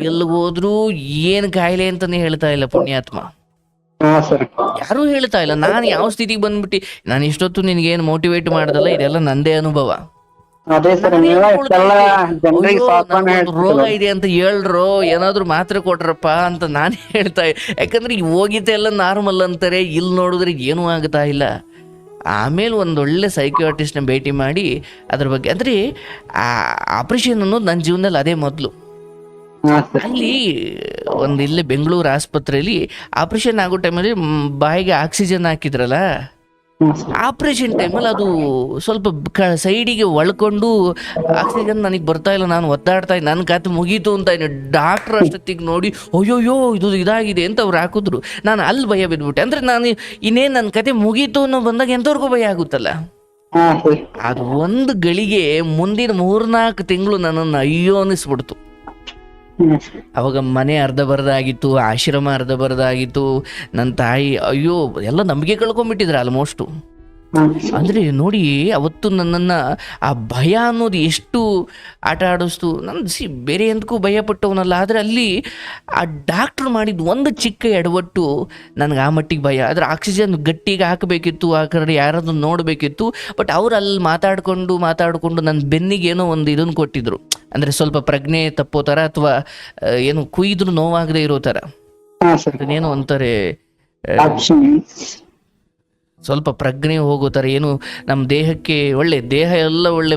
[SPEAKER 2] ಎಲ್ಲಿಗೆ ಹೋದ್ರು ಏನ್ ಕಾಯಿಲೆ ಅಂತಾನೆ ಹೇಳ್ತಾ ಇಲ್ಲ ಪುಣ್ಯಾತ್ಮ. ಯಾರೂ ಹೇಳ್ತಾ ಇಲ್ಲ. ನಾನು ಯಾವ ಸ್ಥಿತಿಗೆ ಬಂದ್ಬಿಟ್ಟು ನಾನು ಇಷ್ಟೊತ್ತು ನಿನಗೇನು ಮೋಟಿವೇಟ್ ಮಾಡ್ದಲ್ಲ ಇದೆಲ್ಲ ನಂದೇ ಅನುಭವ. ರೋಗ ಇದೆ ಅಂತ ಹೇಳ್ರೋ ಏನಾದ್ರು ಮಾತ್ರೆ ಕೊಟ್ರಪ್ಪ ಅಂತ ನಾನು ಹೇಳ್ತಾ ಯಾಕಂದ್ರೆ ಹೋಗಿದ್ದೆ ಎಲ್ಲ ನಾರ್ಮಲ್ ಅಂತಾರೆ ಇಲ್ಲಿ ನೋಡಿದ್ರೆ ಏನೂ ಆಗ್ತಾ ಇಲ್ಲ. ಆಮೇಲೆ ಒಂದೊಳ್ಳೆ ಸೈಕಿಯಾಟಿಸ್ಟ್ನ ಭೇಟಿ ಮಾಡಿ ಅದ್ರ ಬಗ್ಗೆ ಅಂದರೆ ಆ ಆಪ್ರೇಷನ್ ಅನ್ನೋದು ನನ್ನ ಜೀವನದಲ್ಲಿ ಅದೇ ಮೊದಲು. ಅಲ್ಲಿ ಒಂದು ಇಲ್ಲಿ ಬೆಂಗಳೂರು ಆಸ್ಪತ್ರೆಯಲ್ಲಿ ಆಪರೇಷನ್ ಆಗೋ ಟೈಮಲ್ಲಿ ಬಾಯಿಗೆ ಆಕ್ಸಿಜನ್ ಹಾಕಿದ್ರಲ್ಲ? ಆಪರೇಷನ್ ಟೈಮಲ್ಲಿ ಅದು ಸ್ವಲ್ಪ ಸೈಡಿಗೆ ಒಳ್ಕೊಂಡು ಆಕ್ಸಿಜನ್ ನನಗೆ ಬರ್ತಾ ಇಲ್ಲ ನಾನು ಒದ್ದಾಡ್ತಾ ಇದ್ದೆ ನನ್ನ ಕತೆ ಮುಗೀತು ಅಂತ ಡಾಕ್ಟರ್ ಅಷ್ಟೊತ್ತಿಗೆ ನೋಡಿ ಅಯ್ಯೋಯ್ಯೋ ಇದು ಇದಾಗಿದೆ ಅಂತ ಅವ್ರು ಹಾಕಿದ್ರು. ನಾನು ಅಲ್ಲಿ ಭಯ ಬಿದ್ಬಿಟ್ಟೆ. ಅಂದ್ರೆ ನಾನು ಇನ್ನೇನು ನನ್ನ ಕತೆ ಮುಗೀತು ಅನ್ನೋ ಬಂದಾಗ ಎಂಥವ್ರಿಗೂ ಭಯ ಆಗುತ್ತಲ್ಲ? ಅದು ಒಂದು ಗಳಿಗೆ ಮುಂದಿನ ಮೂರ್ನಾಲ್ಕು ತಿಂಗಳು ನನ್ನನ್ನು ಅಯ್ಯೋ ಅನ್ನಿಸ್ಬಿಡ್ತು. ಅವಾಗ ಮನೆ ಅರ್ಧ ಬರ್ದಾಗಿತ್ತು ಆಶ್ರಮ ಅರ್ಧ ಬರ್ದಾಗಿತ್ತು. ನನ್ನ ತಾಯಿ ಅಯ್ಯೋ ಎಲ್ಲ ನಂಬಿಕೆ ಕಳ್ಕೊಂಡ್ಬಿಟ್ಟಿದ್ರೆ ಆಲ್ಮೋಸ್ಟು ಅಂದರೆ ನೋಡಿ ಅವತ್ತು ನನ್ನನ್ನ ಆ ಭಯ ಅನ್ನೋದು ಎಷ್ಟು ಆಟ ಆಡಿಸ್ತು ನಾನು ಸಿ ಬೇರೆ ಎಂದಕ್ಕೂ ಭಯ ಪಟ್ಟವನಲ್ಲ ಆದರೆ ಅಲ್ಲಿ ಆ ಡಾಕ್ಟರ್ ಮಾಡಿದ ಒಂದು ಚಿಕ್ಕ ಎಡವಟ್ಟು ನನಗೆ ಆ ಮಟ್ಟಿಗೆ ಭಯ. ಆದ್ರೆ ಆಕ್ಸಿಜನ್ ಗಟ್ಟಿಗೆ ಹಾಕಬೇಕಿತ್ತು ಆ ಕಡೆ ಯಾರಾದ್ರೂ ನೋಡಬೇಕಿತ್ತು ಬಟ್ ಅವ್ರು ಅಲ್ಲಿ ಮಾತಾಡಿಕೊಂಡು ಮಾತಾಡಿಕೊಂಡು ನನ್ನ ಬೆನ್ನಿಗೆ ಏನೋ ಒಂದು ಇದನ್ನು ಕೊಟ್ಟಿದ್ರು. ಅಂದ್ರೆ ಸ್ವಲ್ಪ ಪ್ರಜ್ಞೆ ತಪ್ಪೋ ಥರ ಅಥವಾ ಏನು ಕುಯ್ದ್ರು ನೋವಾಗದೆ ಇರೋ
[SPEAKER 1] ತರ
[SPEAKER 2] ಏನು ಅಂತಾರೆ ಸ್ವಲ್ಪ ಪ್ರಜ್ಞೆ ಹೋಗೋ ಥರ ಏನು ನಮ್ಮ ದೇಹಕ್ಕೆ ಒಳ್ಳೆ, ದೇಹ ಎಲ್ಲ ಒಳ್ಳೆ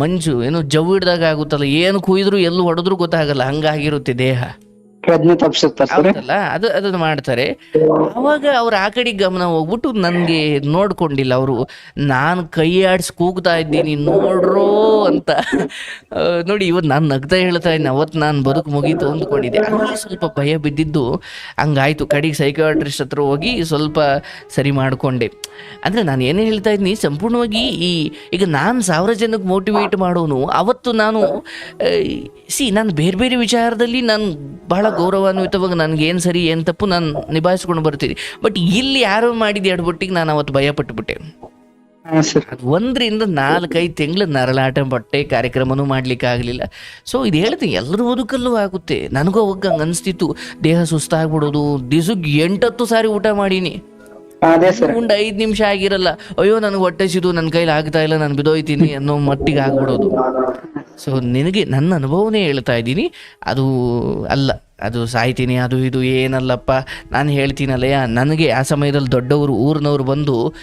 [SPEAKER 2] ಮಂಜು, ಏನು ಜವ್ ಹಿಡ್ದಾಗ ಆಗುತ್ತಲ್ಲ, ಏನು ಕುಯ್ದ್ರು ಎಲ್ಲೂ ಹೊಡೆದ್ರೂ ಗೊತ್ತಾಗಲ್ಲ, ಹಂಗಾಗಿರುತ್ತೆ ದೇಹ.
[SPEAKER 1] ಪ್ರಜ್ಞೆ
[SPEAKER 2] ಅದು, ಅದನ್ನು ಮಾಡ್ತಾರೆ. ಅವಾಗ ಅವ್ರ ಆ ಕಡೆ ಗಮನ ಹೋಗ್ಬಿಟ್ಟು ನನ್ಗೆ ನೋಡ್ಕೊಂಡಿಲ್ಲ ಅವರು. ನಾನು ಕೈ ಆಡಿಸಿ ಕೂಗ್ತಾ ಇದ್ದೀನಿ, ನೋಡ್ರೋ ಅಂತ. ನೋಡಿ ಇವತ್ತು ನಾನು ನಗ್ತಾ ಹೇಳ್ತಾ ಇದ್ದೀನಿ ಅವತ್ತು ನಾನು ಬದುಕು ಮುಗೀತು ಅಂದ್ಕೊಂಡಿದ್ದೆ. ಸ್ವಲ್ಪ ಭಯ ಬಿದ್ದಿದ್ದು. ಹಂಗಾಯ್ತು. ಕಡೆಗೆ ಸೈಕಾಟ್ರಿಸ್ಟ್ ಹತ್ರ ಹೋಗಿ ಸ್ವಲ್ಪ ಸರಿ ಮಾಡಿಕೊಂಡೆ. ಅಂದ್ರೆ ನಾನು ಏನೇ ಹೇಳ್ತಾ ಇದ್ದೀನಿ ಸಂಪೂರ್ಣವಾಗಿ ಈ, ಈಗ ನಾನು ಸಾವಿರ ಜನಕ್ಕೆ ಮೋಟಿವೇಟ್ ಮಾಡೋನು. ಅವತ್ತು ನಾನು ಸಿ ನಾನು ಬೇರೆ ಬೇರೆ ವಿಚಾರದಲ್ಲಿ ನಾನು ಬಹಳ ಗೌರವಾನ್ವಿತವಾಗಿ ನನಗೇನು ಸರಿ ಏನು ತಪ್ಪು ನಾನು ನಿಭಾಯಿಸ್ಕೊಂಡು ಬರ್ತೀನಿ. ಬಟ್ ಇಲ್ಲಿ ಯಾರು ಮಾಡಿದ ಎಡಬೊಟ್ಟಿಗೆ ನಾನು ಅವತ್ತು ಭಯ ಪಟ್ಟುಬಿಟ್ಟೆ ಒಂದ್ರಿಂದ ನಾಲ್ಕೈದು ತಿಂಗಳು ನರಳಾಟ ಬಟ್ಟೆ ಕಾರ್ಯಕ್ರಮನೂ ಮಾಡ್ಲಿಕ್ಕೆ ಆಗಲಿಲ್ಲ. ಸೊ ಇದು ಹೇಳ್ತೀನಿ ಎಲ್ಲರ ಬದುಕಲ್ಲೂ ಆಗುತ್ತೆ. ನನಗೂ ಅವಾಗ ಹಂಗೆ ಅನಿಸ್ತಿತ್ತು. ದೇಹ ಸುಸ್ತಾಗ್ಬಿಡೋದು. ದಿವಸಕ್ಕೆ ಎಂಟತ್ತು ಸಾರಿ ಊಟ ಮಾಡೀನಿ.
[SPEAKER 1] ಒಂದು
[SPEAKER 2] ಉಂಡು ಐದು ನಿಮಿಷ ಆಗಿರಲ್ಲ. ಅಯ್ಯೋ ನನಗೆ ಹೊಟ್ಟೆ ಸಿದು ನನ್ನ ಕೈಲಿ ಆಗ್ತಾ ಇಲ್ಲ ನಾನು ಬಿದೋಯ್ತೀನಿ ಅನ್ನೋ ಮಟ್ಟಿಗೆ ಆಗ್ಬಿಡೋದು. ಸೊ ನಿನಗೆ ನನ್ನ ಅನುಭವನೇ ಹೇಳ್ತಾ ಇದ್ದೀನಿ. ಅದು ಅಲ್ಲ. ಅದು ಸಾಯ್ತೀನಿ, ಅದು ಇದು ಏನಲ್ಲಪ್ಪ. ನಾನು ಹೇಳ್ತೀನಲ್ಲಯ್ಯ, ನನಗೆ ಆ ಸಮಯದಲ್ಲಿ ದೊಡ್ಡವರು, ಊರಿನವ್ರು ಬಂದು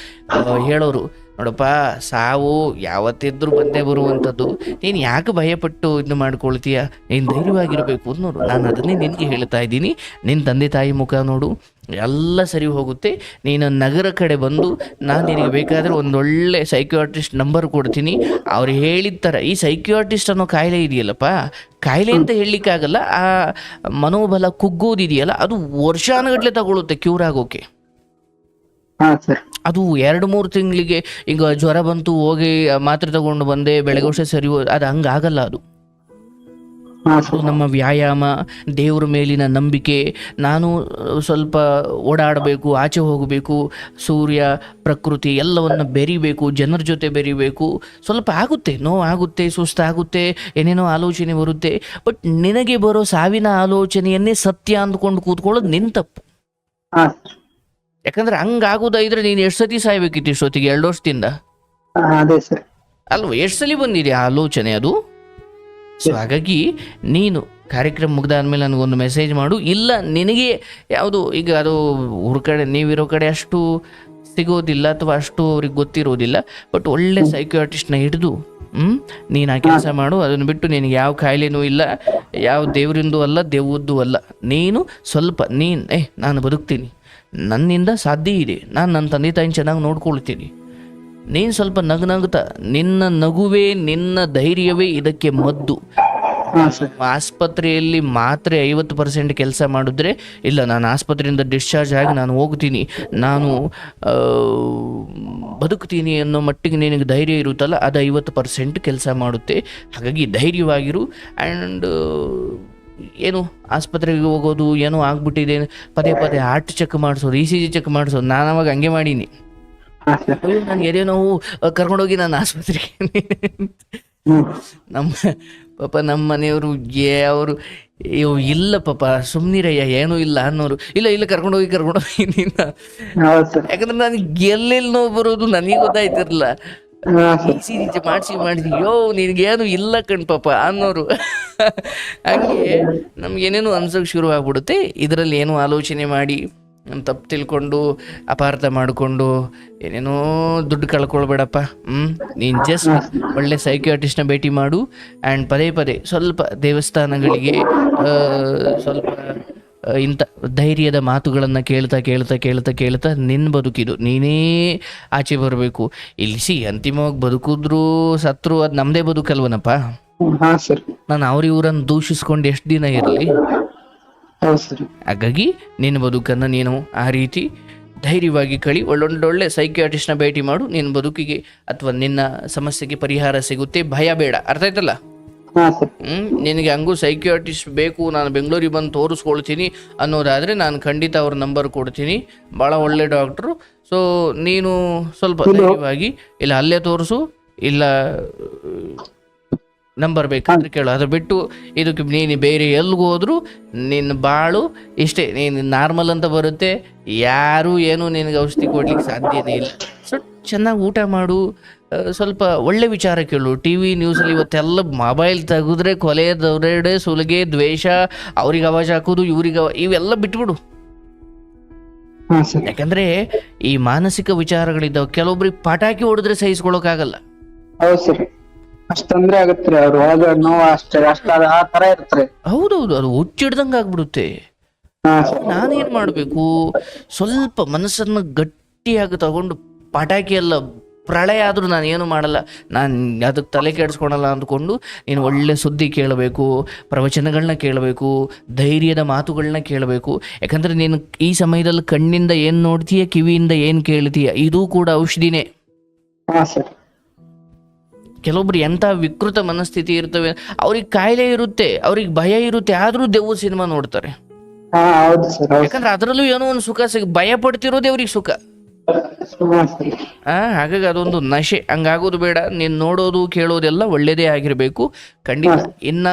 [SPEAKER 2] ಹೇಳೋರು, ನೋಡಪ್ಪ, ಸಾವು ಯಾವತ್ತಿದ್ರೂ ಬಂದೇ ಬರುವಂಥದ್ದು. ನೀನು ಯಾಕೆ ಭಯಪಟ್ಟು ಇದು ಮಾಡ್ಕೊಳ್ತೀಯ? ನೀನು ಧೈರ್ಯವಾಗಿರಬೇಕು ಅನ್ನೋರು. ನಾನು ಅದನ್ನೇ ನಿನಗೆ ಹೇಳ್ತಾ ಇದ್ದೀನಿ. ನಿನ್ನ ತಂದೆ ತಾಯಿ ಮುಖ ನೋಡು. ಎಲ್ಲ ಸರಿ ಹೋಗುತ್ತೆ. ನೀನು ನಗರ ಕಡೆ ಬಂದು ನಾನು ನಿನಗೆ ಬೇಕಾದರೆ ಒಂದೊಳ್ಳೆ ಸೈಕಿಯಾಟ್ರಿಸ್ಟ್ ನಂಬರ್ ಕೊಡ್ತೀನಿ. ಅವ್ರು ಹೇಳಿದ ಥರ ಈ ಸೈಕಿಯಾಟ್ರಿಸ್ಟ್ ಅನ್ನೋ ಕಾಯಿಲೆ ಇದೆಯಲ್ಲಪ್ಪ? ಕಾಯಿಲೆ ಅಂತ ಹೇಳಲಿಕ್ಕಾಗಲ್ಲ ಆ ಮನೋಬಲ ಕುಗ್ಗೋದಿದೆಯಲ್ಲ ಅದು ವರ್ಷಾನುಗಟ್ಲೆ ತಗೊಳುತ್ತೆ ಕ್ಯೂರ್ ಆಗೋಕೆ. ಅದು ಎರಡು ಮೂರು ತಿಂಗಳಿಗೆ ಈಗ ಜ್ವರ ಬಂತು ಹೋಗಿ ಮಾತ್ರೆ ತಗೊಂಡು ಬಂದೆ ಬೆಳಗ್ಗೆ ವರ್ಷ ಸರಿ ಅದು ಹಂಗಾಗಲ್ಲ ಅದು. ನಮ್ಮ ವ್ಯಾಯಾಮ ದೇವರ ಮೇಲಿನ ನಂಬಿಕೆ ನಾನು ಸ್ವಲ್ಪ ಓಡಾಡಬೇಕು ಆಚೆ ಹೋಗಬೇಕು ಸೂರ್ಯ ಪ್ರಕೃತಿ ಎಲ್ಲವನ್ನು ಬೆರಿಬೇಕು ಜನರ ಜೊತೆ ಬೆರಿಬೇಕು. ಸ್ವಲ್ಪ ಆಗುತ್ತೆ ನೋ ಆಗುತ್ತೆ ಸುಸ್ತಾಗುತ್ತೆ ಏನೇನೋ ಆಲೋಚನೆ ಬರುತ್ತೆ. ಬಟ್ ನಿನಗೆ ಬರೋ ಸಾವಿನ ಆಲೋಚನೆಯನ್ನೇ ಸತ್ಯ ಅಂದ್ಕೊಂಡು ಕೂತ್ಕೊಳ್ಳೋದು ನಿನ್ ತಪ್ಪು. ಯಾಕಂದ್ರೆ ಹಂಗಾಗೋದಾದ್ರೆ ನೀನು ಎಷ್ಟು ಸತಿ ಸಾಯ್ಬೇಕಿತ್ತು ಇಷ್ಟೊತ್ತಿಗೆ? ಎರಡು ವರ್ಷದಿಂದ? ಅಲ್ವಾ ಎಷ್ಟು ಸಲ ಬಂದಿದೆ ಆಲೋಚನೆ ಅದು? ಸೊ ಹಾಗಾಗಿ ನೀನು ಕಾರ್ಯಕ್ರಮ ಮುಗ್ದಾದ್ಮೇಲೆ ನನಗೊಂದು ಮೆಸೇಜ್ ಮಾಡು. ಇಲ್ಲ ನಿನಗೆ ಯಾವುದು ಈಗ ಅದು ಊರ ಕಡೆ ನೀವಿರೋ ಕಡೆ ಅಷ್ಟು ಸಿಗೋದಿಲ್ಲ ಅಥವಾ ಅಷ್ಟು ಅವ್ರಿಗೆ ಗೊತ್ತಿರೋದಿಲ್ಲ ಬಟ್ ಒಳ್ಳೆ ಸೈಕ್ಯಾಟಿಸ್ಟ್ನ ಹಿಡಿದು ಹ್ಮ್ ನೀನು ಆ ಕೆಲಸ ಮಾಡು. ಅದನ್ನು ಬಿಟ್ಟು ನಿನಗೆ ಯಾವ ಕಾಯಿಲೆನೂ ಇಲ್ಲ ಯಾವ ದೇವರಿಂದೂ ಅಲ್ಲ ದೇವದ್ದು ಅಲ್ಲ. ನೀನು ಸ್ವಲ್ಪ ನೀನು ಏ ನಾನು ಬದುಕ್ತೀನಿ. ನನ್ನಿಂದ ಸಾಧ್ಯ ಇದೆ. ನಾನು ನನ್ನ ತಂದೆ ತಾಯಿನ ಚೆನ್ನಾಗಿ ನೋಡ್ಕೊಳ್ತೀನಿ. ನೀನು ಸ್ವಲ್ಪ ನಗು ನಗುತ್ತ ನಿನ್ನ ನಗುವೇ ನಿನ್ನ ಧೈರ್ಯವೇ ಇದಕ್ಕೆ ಮದ್ದು. ಆಸ್ಪತ್ರೆಯಲ್ಲಿ ಮಾತ್ರೆ ಐವತ್ತು ಪರ್ಸೆಂಟ್ ಕೆಲಸ ಮಾಡಿದ್ರೆ ಇಲ್ಲ ನಾನು ಆಸ್ಪತ್ರೆಯಿಂದ ಡಿಸ್ಚಾರ್ಜ್ ಆಗಿ ನಾನು ಹೋಗ್ತೀನಿ. ನಾನು ಬದುಕ್ತೀನಿ ಅನ್ನೋ ಮಟ್ಟಿಗೆ ನಿನಗೆ ಧೈರ್ಯ ಇರುತ್ತಲ್ಲ ಅದು ಐವತ್ತು ಪರ್ಸೆಂಟ್ ಕೆಲಸ ಮಾಡುತ್ತೆ. ಹಾಗಾಗಿ ಧೈರ್ಯವಾಗಿರು. ಆ್ಯಂಡ್ ಏನು ಆಸ್ಪತ್ರೆಗೆ ಹೋಗೋದು ಏನೋ ಆಗ್ಬಿಟ್ಟಿದೆ. ಪದೇ ಪದೇ ಹಾರ್ಟ್ ಚೆಕ್ ಮಾಡಿಸೋದು ಇ ಸಿ ಜಿ ಚೆಕ್ ಮಾಡಿಸೋದು ನಾನು ಅವಾಗ ಹಂಗೆ ಮಾಡೀನಿ. ನಾನು ಎದೆ ನೋವು ಕರ್ಕೊಂಡೋಗಿ ನಾನು ಆಸ್ಪತ್ರೆಗೆ ನಮ್ಮ ಪಾಪ ನಮ್ಮ ಮನೆಯವರು ಏ ಅವರು ಇಲ್ಲ ಪಾಪ ಸುಮ್ನಿರಯ್ಯ ಏನೂ ಇಲ್ಲ ಅನ್ನೋರು. ಇಲ್ಲ ಇಲ್ಲ ಕರ್ಕೊಂಡೋಗಿ ಕರ್ಕೊಂಡೋಗಿ
[SPEAKER 1] ನಿನ್ನ
[SPEAKER 2] ಯಾಕಂದ್ರೆ ನಾನು ಎಲ್ಲೆಲ್ಲಿ ನೋವು ಬರೋದು ನನಗೆ ಗೊತ್ತಾಯ್ತಿರಲ್ಲ ರೀತಿ ಮಾಡಿಸಿ ಮಾಡಿಸಿ ಯೋ ನಿನಗೇನು ಇಲ್ಲ ಕಣ್ ಪಾಪ ಅನ್ನೋರು. ಹಂಗೆ ನಮ್ಗೇನೇನು ಅನ್ಸೋಕೆ ಶುರು ಆಗ್ಬಿಡುತ್ತೆ ಇದರಲ್ಲಿ ಏನು ಆಲೋಚನೆ ಮಾಡಿ ತಪ್ಪು ತಿಳ್ಕೊಂಡು ಅಪಾರ್ಥ ಮಾಡಿಕೊಂಡು ಏನೇನೋ ದುಡ್ಡು ಕಳ್ಕೊಳ್ಬೇಡಪ್ಪ. ಹ್ಞೂ ನೀನು ಜಸ್ಟ್ ಒಳ್ಳೆ ಸೈಕ್ಯಾಟಿಸ್ಟ್ನ ಭೇಟಿ ಮಾಡು. ಆ್ಯಂಡ್ ಪದೇ ಪದೇ ಸ್ವಲ್ಪ ದೇವಸ್ಥಾನಗಳಿಗೆ ಸ್ವಲ್ಪ ಇಂಥ ಧೈರ್ಯದ ಮಾತುಗಳನ್ನು ಕೇಳ್ತಾ ಕೇಳ್ತಾ ಕೇಳ್ತಾ ಕೇಳ್ತಾ ನಿನ್ನ ಬದುಕಿದು. ನೀನೇ ಆಚೆ ಬರಬೇಕು. ಇಲ್ಲಿ ಸಿ ಅಂತಿಮವಾಗಿ ಬದುಕಿದ್ರು ಸತ್ರು ಅದು ನಮ್ಮದೇ ಬದುಕಲ್ವನಪ್ಪ?
[SPEAKER 1] ಹಾ ಸರ್.
[SPEAKER 2] ನಾನು ಅವ್ರ ಇವ್ರನ್ನ ದೂಷಿಸ್ಕೊಂಡು ಎಷ್ಟು ದಿನ ಇರಲಿ? ಹಾಗಾಗಿ ನಿನ್ನ ಬದುಕನ್ನು ನೀನು ಆ ರೀತಿ ಧೈರ್ಯವಾಗಿ ಕಳಿ ಒಳ್ಳೊಳ್ಳೊಳ್ಳೆ ಸೈಕಿಯಾಟಿಸ್ಟ್ನ ಭೇಟಿ ಮಾಡು ನಿನ್ನ ಬದುಕಿಗೆ ಅಥವಾ ನಿನ್ನ ಸಮಸ್ಯೆಗೆ ಪರಿಹಾರ ಸಿಗುತ್ತೆ. ಭಯ ಬೇಡ. ಅರ್ಥ ಆಯ್ತಲ್ಲ? ಹ್ಮ್ ನಿನಗೆ ಹಂಗೂ ಸೈಕಿಯಾಟಿಸ್ಟ್ ಬೇಕು ನಾನು ಬೆಂಗಳೂರಿಗೆ ಬಂದು ತೋರಿಸ್ಕೊಳ್ತೀನಿ ಅನ್ನೋದಾದರೆ ನಾನು ಖಂಡಿತ ಅವ್ರ ನಂಬರ್ ಕೊಡ್ತೀನಿ. ಭಾಳ ಒಳ್ಳೆ ಡಾಕ್ಟ್ರು. ಸೊ ನೀನು ಸ್ವಲ್ಪ ಧೈರ್ಯವಾಗಿ ಇಲ್ಲ ಅಲ್ಲೇ ತೋರಿಸು ಇಲ್ಲ ನಂಬರ್ ಬೇಕಂದ್ರೆ ಕೇಳು. ಅದು ಬಿಟ್ಟು ಇದಕ್ಕೆ ನೀನು ಬೇರೆ ಎಲ್ಲಿಗೆ ಹೋದ್ರು ನಿನ್ನ ಬಾಳು ಇಷ್ಟೇ. ನೀನು ನಾರ್ಮಲ್ ಅಂತ ಬರುತ್ತೆ. ಯಾರು ಏನು ನಿನಗೆ ಔಷಧಿ ಕೊಡ್ಲಿಕ್ಕೆ ಸಾಧ್ಯನೇ ಇಲ್ಲ. ಸೊ ಚೆನ್ನಾಗಿ ಊಟ ಮಾಡು. ಸ್ವಲ್ಪ ಒಳ್ಳೆ ವಿಚಾರ ಕೇಳು. ಟಿ ವಿ ನ್ಯೂಸಲ್ಲಿ ಇವತ್ತೆಲ್ಲ ಮೊಬೈಲ್ ತೆಗೆದ್ರೆ ಕೊಲೆ ದೌರೆಡೆ ಸುಲಿಗೆ ದ್ವೇಷ ಅವ್ರಿಗೆ ಅವಾಜ್ ಹಾಕೋದು ಇವ್ರಿಗೆ ಅವ ಇವೆಲ್ಲ ಬಿಟ್ಬಿಡು. ಯಾಕಂದ್ರೆ ಈ ಮಾನಸಿಕ ವಿಚಾರಗಳಿದ್ದಾವೆ. ಕೆಲವೊಬ್ರಿಗೆ ಪಟಾಕಿ ಹೊಡೆದ್ರೆ ಸಹಿಸ್ಕೊಳಕ್
[SPEAKER 1] ಆಗಲ್ಲ ಸರ್. ಅಷ್ಟ್ ತೊಂದ್ರೆ ಆಗತ್ರಿ ಅವ್ರ ಒಳಗ ನೋವು ಅಷ್ಟೇ ಅಷ್ಟ ಆ ತರ ಇರ್ತ್ರಿ
[SPEAKER 2] ಹೌದೌದು ಅದು ಹುಚ್ಚಿಡ್ದಂಗ ಆಗ್ಬಿಡುತ್ತೆ.
[SPEAKER 1] ಹಾ. ಸರ್
[SPEAKER 2] ನಾನೇನ್ ಮಾಡ್ಬೇಕು? ಸ್ವಲ್ಪ ಮನಸ್ಸನ್ನ ಗಟ್ಟಿಯಾಗಿ ತಗೊಂಡು ಪಟಾಕಿ ಎಲ್ಲ ಪ್ರಳಯ ಆದ್ರೂ ನಾನು ಏನು ಮಾಡಲ್ಲ. ನಾನು ಅದಕ್ಕೆ ತಲೆ ಕೆಡಿಸ್ಕೊಳಲ್ಲ ಅಂದ್ಕೊಂಡು ನೀನು ಒಳ್ಳೆ ಸುದ್ದಿ ಕೇಳಬೇಕು ಪ್ರವಚನಗಳನ್ನ ಕೇಳಬೇಕು ಧೈರ್ಯದ ಮಾತುಗಳನ್ನ ಕೇಳಬೇಕು. ಯಾಕಂದ್ರೆ ನೀನು ಈ ಸಮಯದಲ್ಲಿ ಕಣ್ಣಿಂದ ಏನು ನೋಡ್ತೀಯ ಕಿವಿಯಿಂದ ಏನು ಕೇಳ್ತೀಯ ಇದು ಕೂಡ ಔಷಧಿನೇ.
[SPEAKER 1] ಹಾ ಸರ್.
[SPEAKER 2] ಕೆಲವೊಬ್ರು ಎಂಥ ವಿಕೃತ ಮನಸ್ಥಿತಿ ಇರ್ತವೆ ಅವ್ರಿಗೆ ಕಾಯಿಲೆ ಇರುತ್ತೆ ಅವ್ರಿಗೆ ಭಯ ಇರುತ್ತೆ ಆದ್ರೂ ದೆವ್ವ ಸಿನಿಮಾ ನೋಡ್ತಾರೆ. ಯಾಕಂದ್ರೆ ಅದರಲ್ಲೂ ಏನೋ ಒಂದು ಸುಖ ಸಿಗ ಭಯ ಪಡ್ತಿರೋದೇ ಅವ್ರಿಗೆ ಸುಖ. ಆ, ಹಾಗಾಗಿ ಅದೊಂದು ನಶೆ. ಹಂಗಾಗೋದು ಬೇಡ. ನೀನು ನೋಡೋದು ಕೇಳೋದೆಲ್ಲ ಒಳ್ಳೆಯದೇ ಆಗಿರಬೇಕು. ಖಂಡಿತ ಇನ್ನ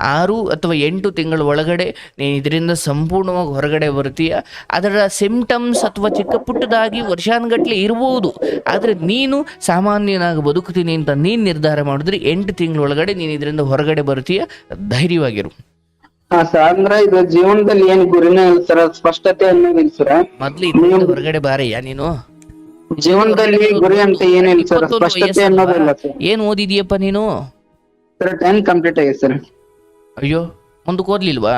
[SPEAKER 2] ಆರು ಅಥವಾ ಎಂಟು ತಿಂಗಳ ಒಳಗಡೆ ನೀನು ಇದರಿಂದ ಸಂಪೂರ್ಣವಾಗಿ ಹೊರಗಡೆ ಬರ್ತೀಯ. ಅದರ ಸಿಂಪ್ಟಮ್ಸ್ ಅಥವಾ ಚಿಕ್ಕ ಪುಟ್ಟದಾಗಿ ವರ್ಷಾನುಗಟ್ಲೆ ಇರ್ಬೋದು. ಆದರೆ ನೀನು ಸಾಮಾನ್ಯನಾಗಿ ಬದುಕ್ತೀನಿ ಅಂತ ನೀನು ನಿರ್ಧಾರ ಮಾಡಿದ್ರೆ ಎಂಟು ತಿಂಗಳೊಳಗಡೆ ನೀನು ಇದರಿಂದ ಹೊರಗಡೆ ಬರ್ತೀಯ. ಧೈರ್ಯವಾಗಿರು.
[SPEAKER 1] ಹಾ ಸರ್ ಅಂದ್ರೆ ಇದು ಜೀವನದಲ್ಲಿ ಏನ್ ಗುರಿನೇ ಇಲ್ಲ ಸರ್ ಸ್ಪಷ್ಟತೆ ಅನ್ನೋದಿಲ್ಲ ಸರ್.
[SPEAKER 2] ಮೊದ್ಲು ಇದರಿಂದ ಹೊರಗಡೆ ಬಾರಯ್ಯ ನೀನು?
[SPEAKER 1] ಜೀವನದಲ್ಲಿ ಗುರಿ ಅಂತ ಏನಿಲ್ಲ ಸರ್
[SPEAKER 2] ಇಪ್ಪತ್ತೊಂದು
[SPEAKER 1] ಸ್ಪಷ್ಟತೆ
[SPEAKER 2] ವಯಸ್ಸಲ್ವಾ?
[SPEAKER 1] ಅನ್ನೋದಿಲ್ಲ ಸರ್.
[SPEAKER 2] ಏನ್ ಓದಿದೀಯಪ್ಪ ನೀನು?
[SPEAKER 1] ಸರ್ ಟೆನ್ ಕಂಪ್ಲೀಟ್ ಆಗಿದೆ ಸರ್.
[SPEAKER 2] ಅಯ್ಯೋ ಮುಂದಕ್ಕೆ ಓದ್ಲಿಲ್ವಾ?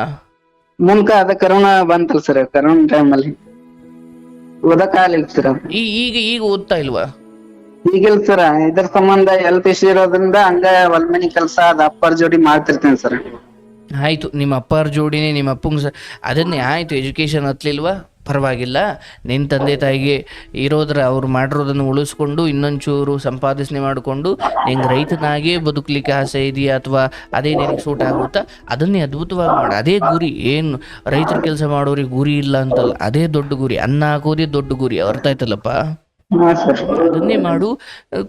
[SPEAKER 1] ಮುನ್ಕ ಅದ ಕರೋನಾ ಬಂತಲ್ಲ ಸರ್ ಕರೋನಾ ಟೈಮ್ ಅಲ್ಲಿ. ಓದಕ್ ಆಗ್ಲಿಲ್ಲ ಸರ್.
[SPEAKER 2] ಈ ಈಗ ಈಗ ಓದ್ತಾ ಇಲ್ವಾ?
[SPEAKER 1] ಈಗಿಲ್ಲ ಸರ್ ಇದ್ರ ಸಂಬಂಧ ಹೆಲ್ತ್ ಇಶ್ಯೂ ಇರೋದ್ರಿಂದ ಹಂಗ ಹೊಲ್ ಮನಿ ಕೆಲ್ಸ ಅದ ಅಪ್ಪರ್ ಜೋಡಿ ಮಾಡ್ತಿರ್ತೇನೆ ಸರ್.
[SPEAKER 2] ಆಯ್ತು, ನಿಮ್ಮ ಅಪ್ಪರ ಜೋಡಿನೇ, ನಿಮ್ಮ ಅಪ್ಪಂಗೆ ಸ ಅದನ್ನೇ ಆಯಿತು, ಎಜುಕೇಷನ್ ಹತ್ತಲಿಲ್ವಾ ಪರವಾಗಿಲ್ಲ. ನಿನ್ನ ತಂದೆ ತಾಯಿಗೆ ಇರೋದ್ರ ಅವ್ರು ಮಾಡಿರೋದನ್ನು ಉಳಿಸ್ಕೊಂಡು, ಇನ್ನೊಂಚೂರು ಸಂಪಾದನೆ ಮಾಡಿಕೊಂಡು, ನಿಂಗೆ ರೈತನಾಗೇ ಬದುಕಲಿಕ್ಕೆ ಆಸೆ ಇದೆಯಾ ಅಥವಾ ಅದೇ ನಿನಗೆ ಸೂಟ್ ಆಗುತ್ತಾ? ಅದನ್ನೇ ಅದ್ಭುತವಾಗಿ ಮಾಡು. ಅದೇ ಗುರಿ, ಏನು ರೈತರ ಕೆಲಸ ಮಾಡೋರಿಗೆ ಗುರಿ ಇಲ್ಲ ಅಂತಲ್ಲ, ಅದೇ ದೊಡ್ಡ ಗುರಿ, ಅನ್ನ ಹಾಕೋದೇ ದೊಡ್ಡ ಗುರಿ, ಅರ್ಥ ಆಯ್ತಲ್ಲಪ್ಪ? ಅದನ್ನೇ ಮಾಡು.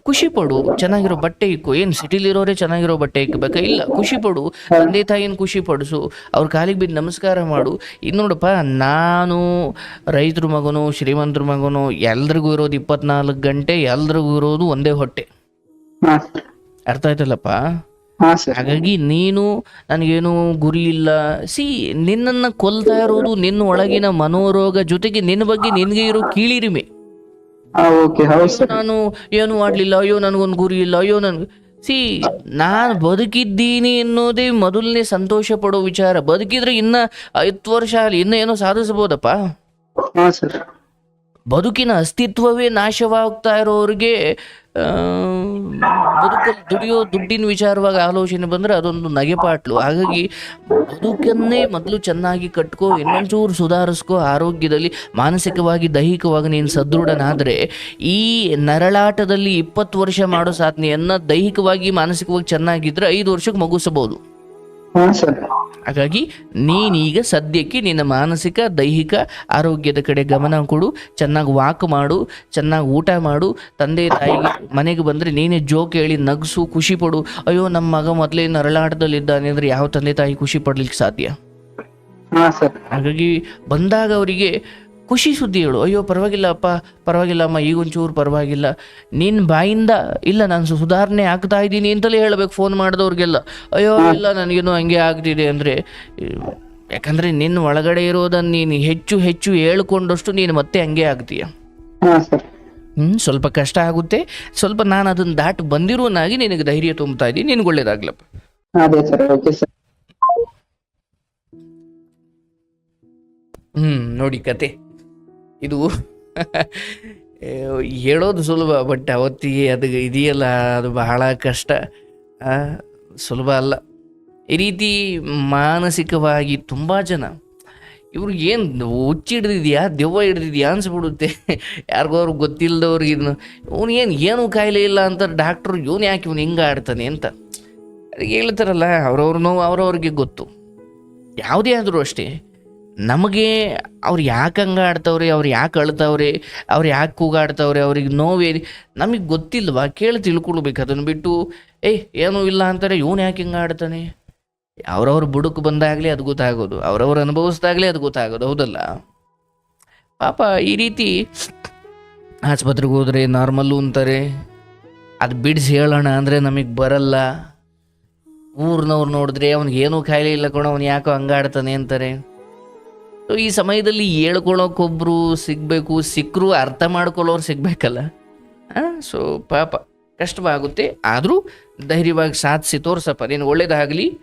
[SPEAKER 2] ಖುಷಿ ಪಡು. ಚೆನ್ನಾಗಿರೋ ಬಟ್ಟೆ ಇಕ್ಕು. ಏನು ಸಿಟಿಲಿರೋರೇ ಚೆನ್ನಾಗಿರೋ ಬಟ್ಟೆ ಇಕ್ಕಬೇಕಾ ಇಲ್ಲ ಖುಷಿ ಪಡು. ತಂದೆ ತಾಯಿನ ಖುಷಿ ಪಡಿಸು. ಅವ್ರ ಕಾಲಿಗೆ ಬಿದ್ದು ನಮಸ್ಕಾರ ಮಾಡು. ಇನ್ನು ನೋಡಪ್ಪ ನಾನು ರೈತರ ಮಗನು ಶ್ರೀಮಂತರ ಮಗನು ಎಲ್ರಿಗೂ ಇರೋದು ಇಪ್ಪತ್ನಾಲ್ಕು ಗಂಟೆ ಎಲ್ರಿಗೂ ಇರೋದು ಒಂದೇ ಹೊಟ್ಟೆ. ಅರ್ಥ ಆಯ್ತಲ್ಲಪ್ಪ? ಹಾಗಾಗಿ ನೀನು ನನಗೇನು ಗುರಿ ಇಲ್ಲ. ಸಿ ನಿನ್ನನ್ನು ಕೊಲ್ತಾ ಇರೋದು ನಿನ್ನ ಒಳಗಿನ ಮನೋರೋಗ ಜೊತೆಗೆ ನಿನ್ನ ಬಗ್ಗೆ ನಿನಗೆ ಇರೋ ಕೀಳಿರಿಮೆ.
[SPEAKER 1] ಓಕೆ ಹೌದು ಸರ್
[SPEAKER 2] ನಾನು ಏನು ಮಾಡ್ಲಿಲ್ಲ ಅಯ್ಯೋ ನನಗೊಂದು ಗುರಿ ಇಲ್ಲ ಅಯ್ಯೋ ನನ್ಗೆ ಸಿ ನಾನು ಬದುಕಿದ್ದೀನಿ ಅನ್ನೋದೇ ಮೊದಲನೇ ಸಂತೋಷ ಪಡೋ ವಿಚಾರ. ಬದುಕಿದ್ರೆ ಇನ್ನ ಐತ್ ವರ್ಷ ಆಗಲಿ ಇನ್ನ ಏನೋ ಸಾಧಿಸಬಹುದಪ್ಪ? ಬದುಕಿನ ಅಸ್ತಿತ್ವವೇ ನಾಶವಾಗ್ತಾ ಇರೋರಿಗೆ ಬದುಕಲ್ಲಿ ದುಡಿಯೋ ದುಡ್ಡಿನ ವಿಚಾರವಾಗಿ ಆಲೋಚನೆ ಬಂದರೆ ಅದೊಂದು ನಗೆಪಾಟ್ಲು. ಹಾಗಾಗಿ ಬದುಕನ್ನೇ ಮೊದಲು ಚೆನ್ನಾಗಿ ಕಟ್ಕೋ, ಇನ್ನೊಂಚೂರು ಸುಧಾರಿಸ್ಕೋ, ಆರೋಗ್ಯದಲ್ಲಿ, ಮಾನಸಿಕವಾಗಿ, ದೈಹಿಕವಾಗಿ ನೀನು ಸದೃಢನಾದರೆ ಈ ನರಳಾಟದಲ್ಲಿ ಇಪ್ಪತ್ತು ವರ್ಷ ಮಾಡೋ ಸಾಧನೆಯನ್ನು ದೈಹಿಕವಾಗಿ, ಮಾನಸಿಕವಾಗಿ ಚೆನ್ನಾಗಿದ್ರೆ ಐದು ವರ್ಷಕ್ಕೆ ಮುಗಿಸಬಹುದು. ಹಾಗಾಗಿ ನೀನೀಗ ಸದ್ಯಕ್ಕೆ ನಿನ್ನ ಮಾನಸಿಕ ದೈಹಿಕ ಆರೋಗ್ಯದ ಕಡೆ ಗಮನ ಕೊಡು. ಚೆನ್ನಾಗಿ ವಾಕ್ ಮಾಡು ಚೆನ್ನಾಗಿ ಊಟ ಮಾಡು. ತಂದೆ ತಾಯಿಗೆ ಮನೆಗೆ ಬಂದರೆ ನೀನೇ ಜೋಕ್ ಹೇಳಿ ನಗಸು ಖುಷಿ ಪಡು. ಅಯ್ಯೋ ನಮ್ಮ ಮಗ ಮೊದಲೇ ನರಳಾಟದಲ್ಲಿದ್ದಾನೆ ಅಂದರೆ ಯಾವ ತಂದೆ ತಾಯಿ ಖುಷಿ ಪಡ್ಲಿಕ್ಕೆ ಸಾಧ್ಯ?
[SPEAKER 1] ಹಾ ಸರ್.
[SPEAKER 2] ಹಾಗಾಗಿ ಬಂದಾಗ ಅವರಿಗೆ ಖುಷಿ ಸುದ್ದಿ ಹೇಳು. ಅಯ್ಯೋ ಪರವಾಗಿಲ್ಲ ಅಪ್ಪ ಪರವಾಗಿಲ್ಲ ಅಮ್ಮ ಈಗ ಒಂಚೂರು ಪರವಾಗಿಲ್ಲ. ನಿನ್ನ ಬಾಯಿಂದ ಇಲ್ಲ ನಾನು ಸುಧಾರಣೆ ಆಗ್ತಾ ಇದ್ದೀನಿ ಅಂತಲೇ ಹೇಳಬೇಕು ಫೋನ್ ಮಾಡಿದವ್ರಿಗೆಲ್ಲ. ಅಯ್ಯೋ ಇಲ್ಲ ನನಗೇನು ಹಂಗೆ ಆಗ್ತಿದೆ ಅಂದರೆ ಯಾಕಂದರೆ ನಿನ್ನ ಒಳಗಡೆ ಇರೋದನ್ನು ನೀನು ಹೆಚ್ಚು ಹೆಚ್ಚು ಹೇಳ್ಕೊಂಡಷ್ಟು ನೀನು ಮತ್ತೆ ಹಂಗೆ ಆಗ್ತೀಯ. ಹ್ಞೂ ಸ್ವಲ್ಪ ಕಷ್ಟ ಆಗುತ್ತೆ. ಸ್ವಲ್ಪ ನಾನು ಅದನ್ನು ದಾಟಿ ಬಂದಿರೋನಾಗಿ ನಿನಗೆ ಧೈರ್ಯ ತುಂಬ್ತಾ ಇದ್ದೀನಿ. ನಿನಗೆ ಒಳ್ಳೇದಾಗ್ಲಪ್ಪ. ಹ್ಮ್ ನೋಡಿ ಕತೆ. ಇದು ಹೇಳೋದು ಸುಲಭ ಬಟ್ ಅವತ್ತಿಗೆ ಅದು ಇದೆಯಲ್ಲ, ಅದು ಬಹಳ ಕಷ್ಟ. ಸುಲಭ ಅಲ್ಲ. ಈ ರೀತಿ ಮಾನಸಿಕವಾಗಿ ತುಂಬ ಜನ, ಇವ್ರಿಗೆ ಏನು ಹುಚ್ಚಿ ಹಿಡ್ದಿದ್ಯಾ ದೆವ್ವ ಹಿಡ್ದಿದ್ಯಾ ಅನ್ಸ್ಬಿಡುತ್ತೆ. ಅವ್ರಿಗೆ ಗೊತ್ತಿಲ್ಲದವ್ರಿಗೆ ಇದನ್ನು ಅವ್ನು ಏನು ಏನು ಕಾಯಿಲೆ ಇಲ್ಲ ಅಂತ ಡಾಕ್ಟ್ರು ಇವನು ಯಾಕೆ ಇವನು ಹಿಂಗೆ ಆಡ್ತಾನೆ ಅಂತ. ಅದಕ್ಕೆ ಹೇಳ್ತಾರಲ್ಲ, ಅವ್ರವ್ರ ನೋವು ಅವ್ರವ್ರಿಗೆ ಗೊತ್ತು. ಯಾವುದೇ ಆದರೂ ಅಷ್ಟೇ. ನಮಗೆ ಅವ್ರು ಯಾಕೆ ಹಂಗೆ ಆಡ್ತಾವ್ರಿ, ಅವ್ರು ಯಾಕೆ ಅಳ್ತಾವ್ರಿ, ಅವ್ರು ಯಾಕೆ ಕೂಗಾಡ್ತಾವ್ರಿ, ಅವ್ರಿಗೆ ನೋವೇ ನಮಗೆ ಗೊತ್ತಿಲ್ವಾ? ಕೇಳಿ ತಿಳ್ಕೊಳ್ಬೇಕು, ಅದನ್ನು ಬಿಟ್ಟು ಏಯ್ ಏನೂ ಇಲ್ಲ ಅಂತಾರೆ, ಇವನು ಯಾಕೆ ಹಿಂಗೆ ಆಡ್ತಾನೆ? ಅವ್ರವ್ರ ಬುಡಕ್ಕೆ ಬಂದಾಗಲೇ ಅದು ಗೊತ್ತಾಗೋದು, ಅವ್ರವ್ರು ಅನುಭವಿಸ್ದಾಗಲೇ ಅದು ಗೊತ್ತಾಗೋದು, ಹೌದಲ್ಲ? ಪಾಪ ಈ ರೀತಿ ಆಸ್ಪತ್ರೆಗೆ ಹೋದ್ರೆ ನಾರ್ಮಲ್ಲು ಅಂತಾರೆ, ಅದು ಬಿಡಿಸಿ ಹೇಳೋಣ ಅಂದರೆ ನಮಗೆ ಬರಲ್ಲ. ಊರಿನವ್ರು ನೋಡಿದ್ರೆ ಅವ್ನಿಗೆ ಏನೂ ಕಾಯಿಲೆ ಇಲ್ಲ ಕೂಡ ಅವ್ನು ಯಾಕೋ ಹಂಗಾಡ್ತಾನೆ ಅಂತಾರೆ. ಸೊ ಈ ಸಮಯದಲ್ಲಿ ಹೇಳ್ಕೊಳ್ಳೋಕೊಬ್ರು ಸಿಗಬೇಕು ಸಿಕ್ಕರು ಅರ್ಥ ಮಾಡ್ಕೊಳ್ಳೋರು ಸಿಗಬೇಕಲ್ಲ? ಸೊ, ಪಾಪ ಕಷ್ಟವಾಗುತ್ತೆ. ಆದರೂ ಧೈರ್ಯವಾಗಿ ಸಾಧಿಸಿ ತೋರಿಸಪ್ಪ. ನೀನು ಒಳ್ಳೇದಾಗಲಿ.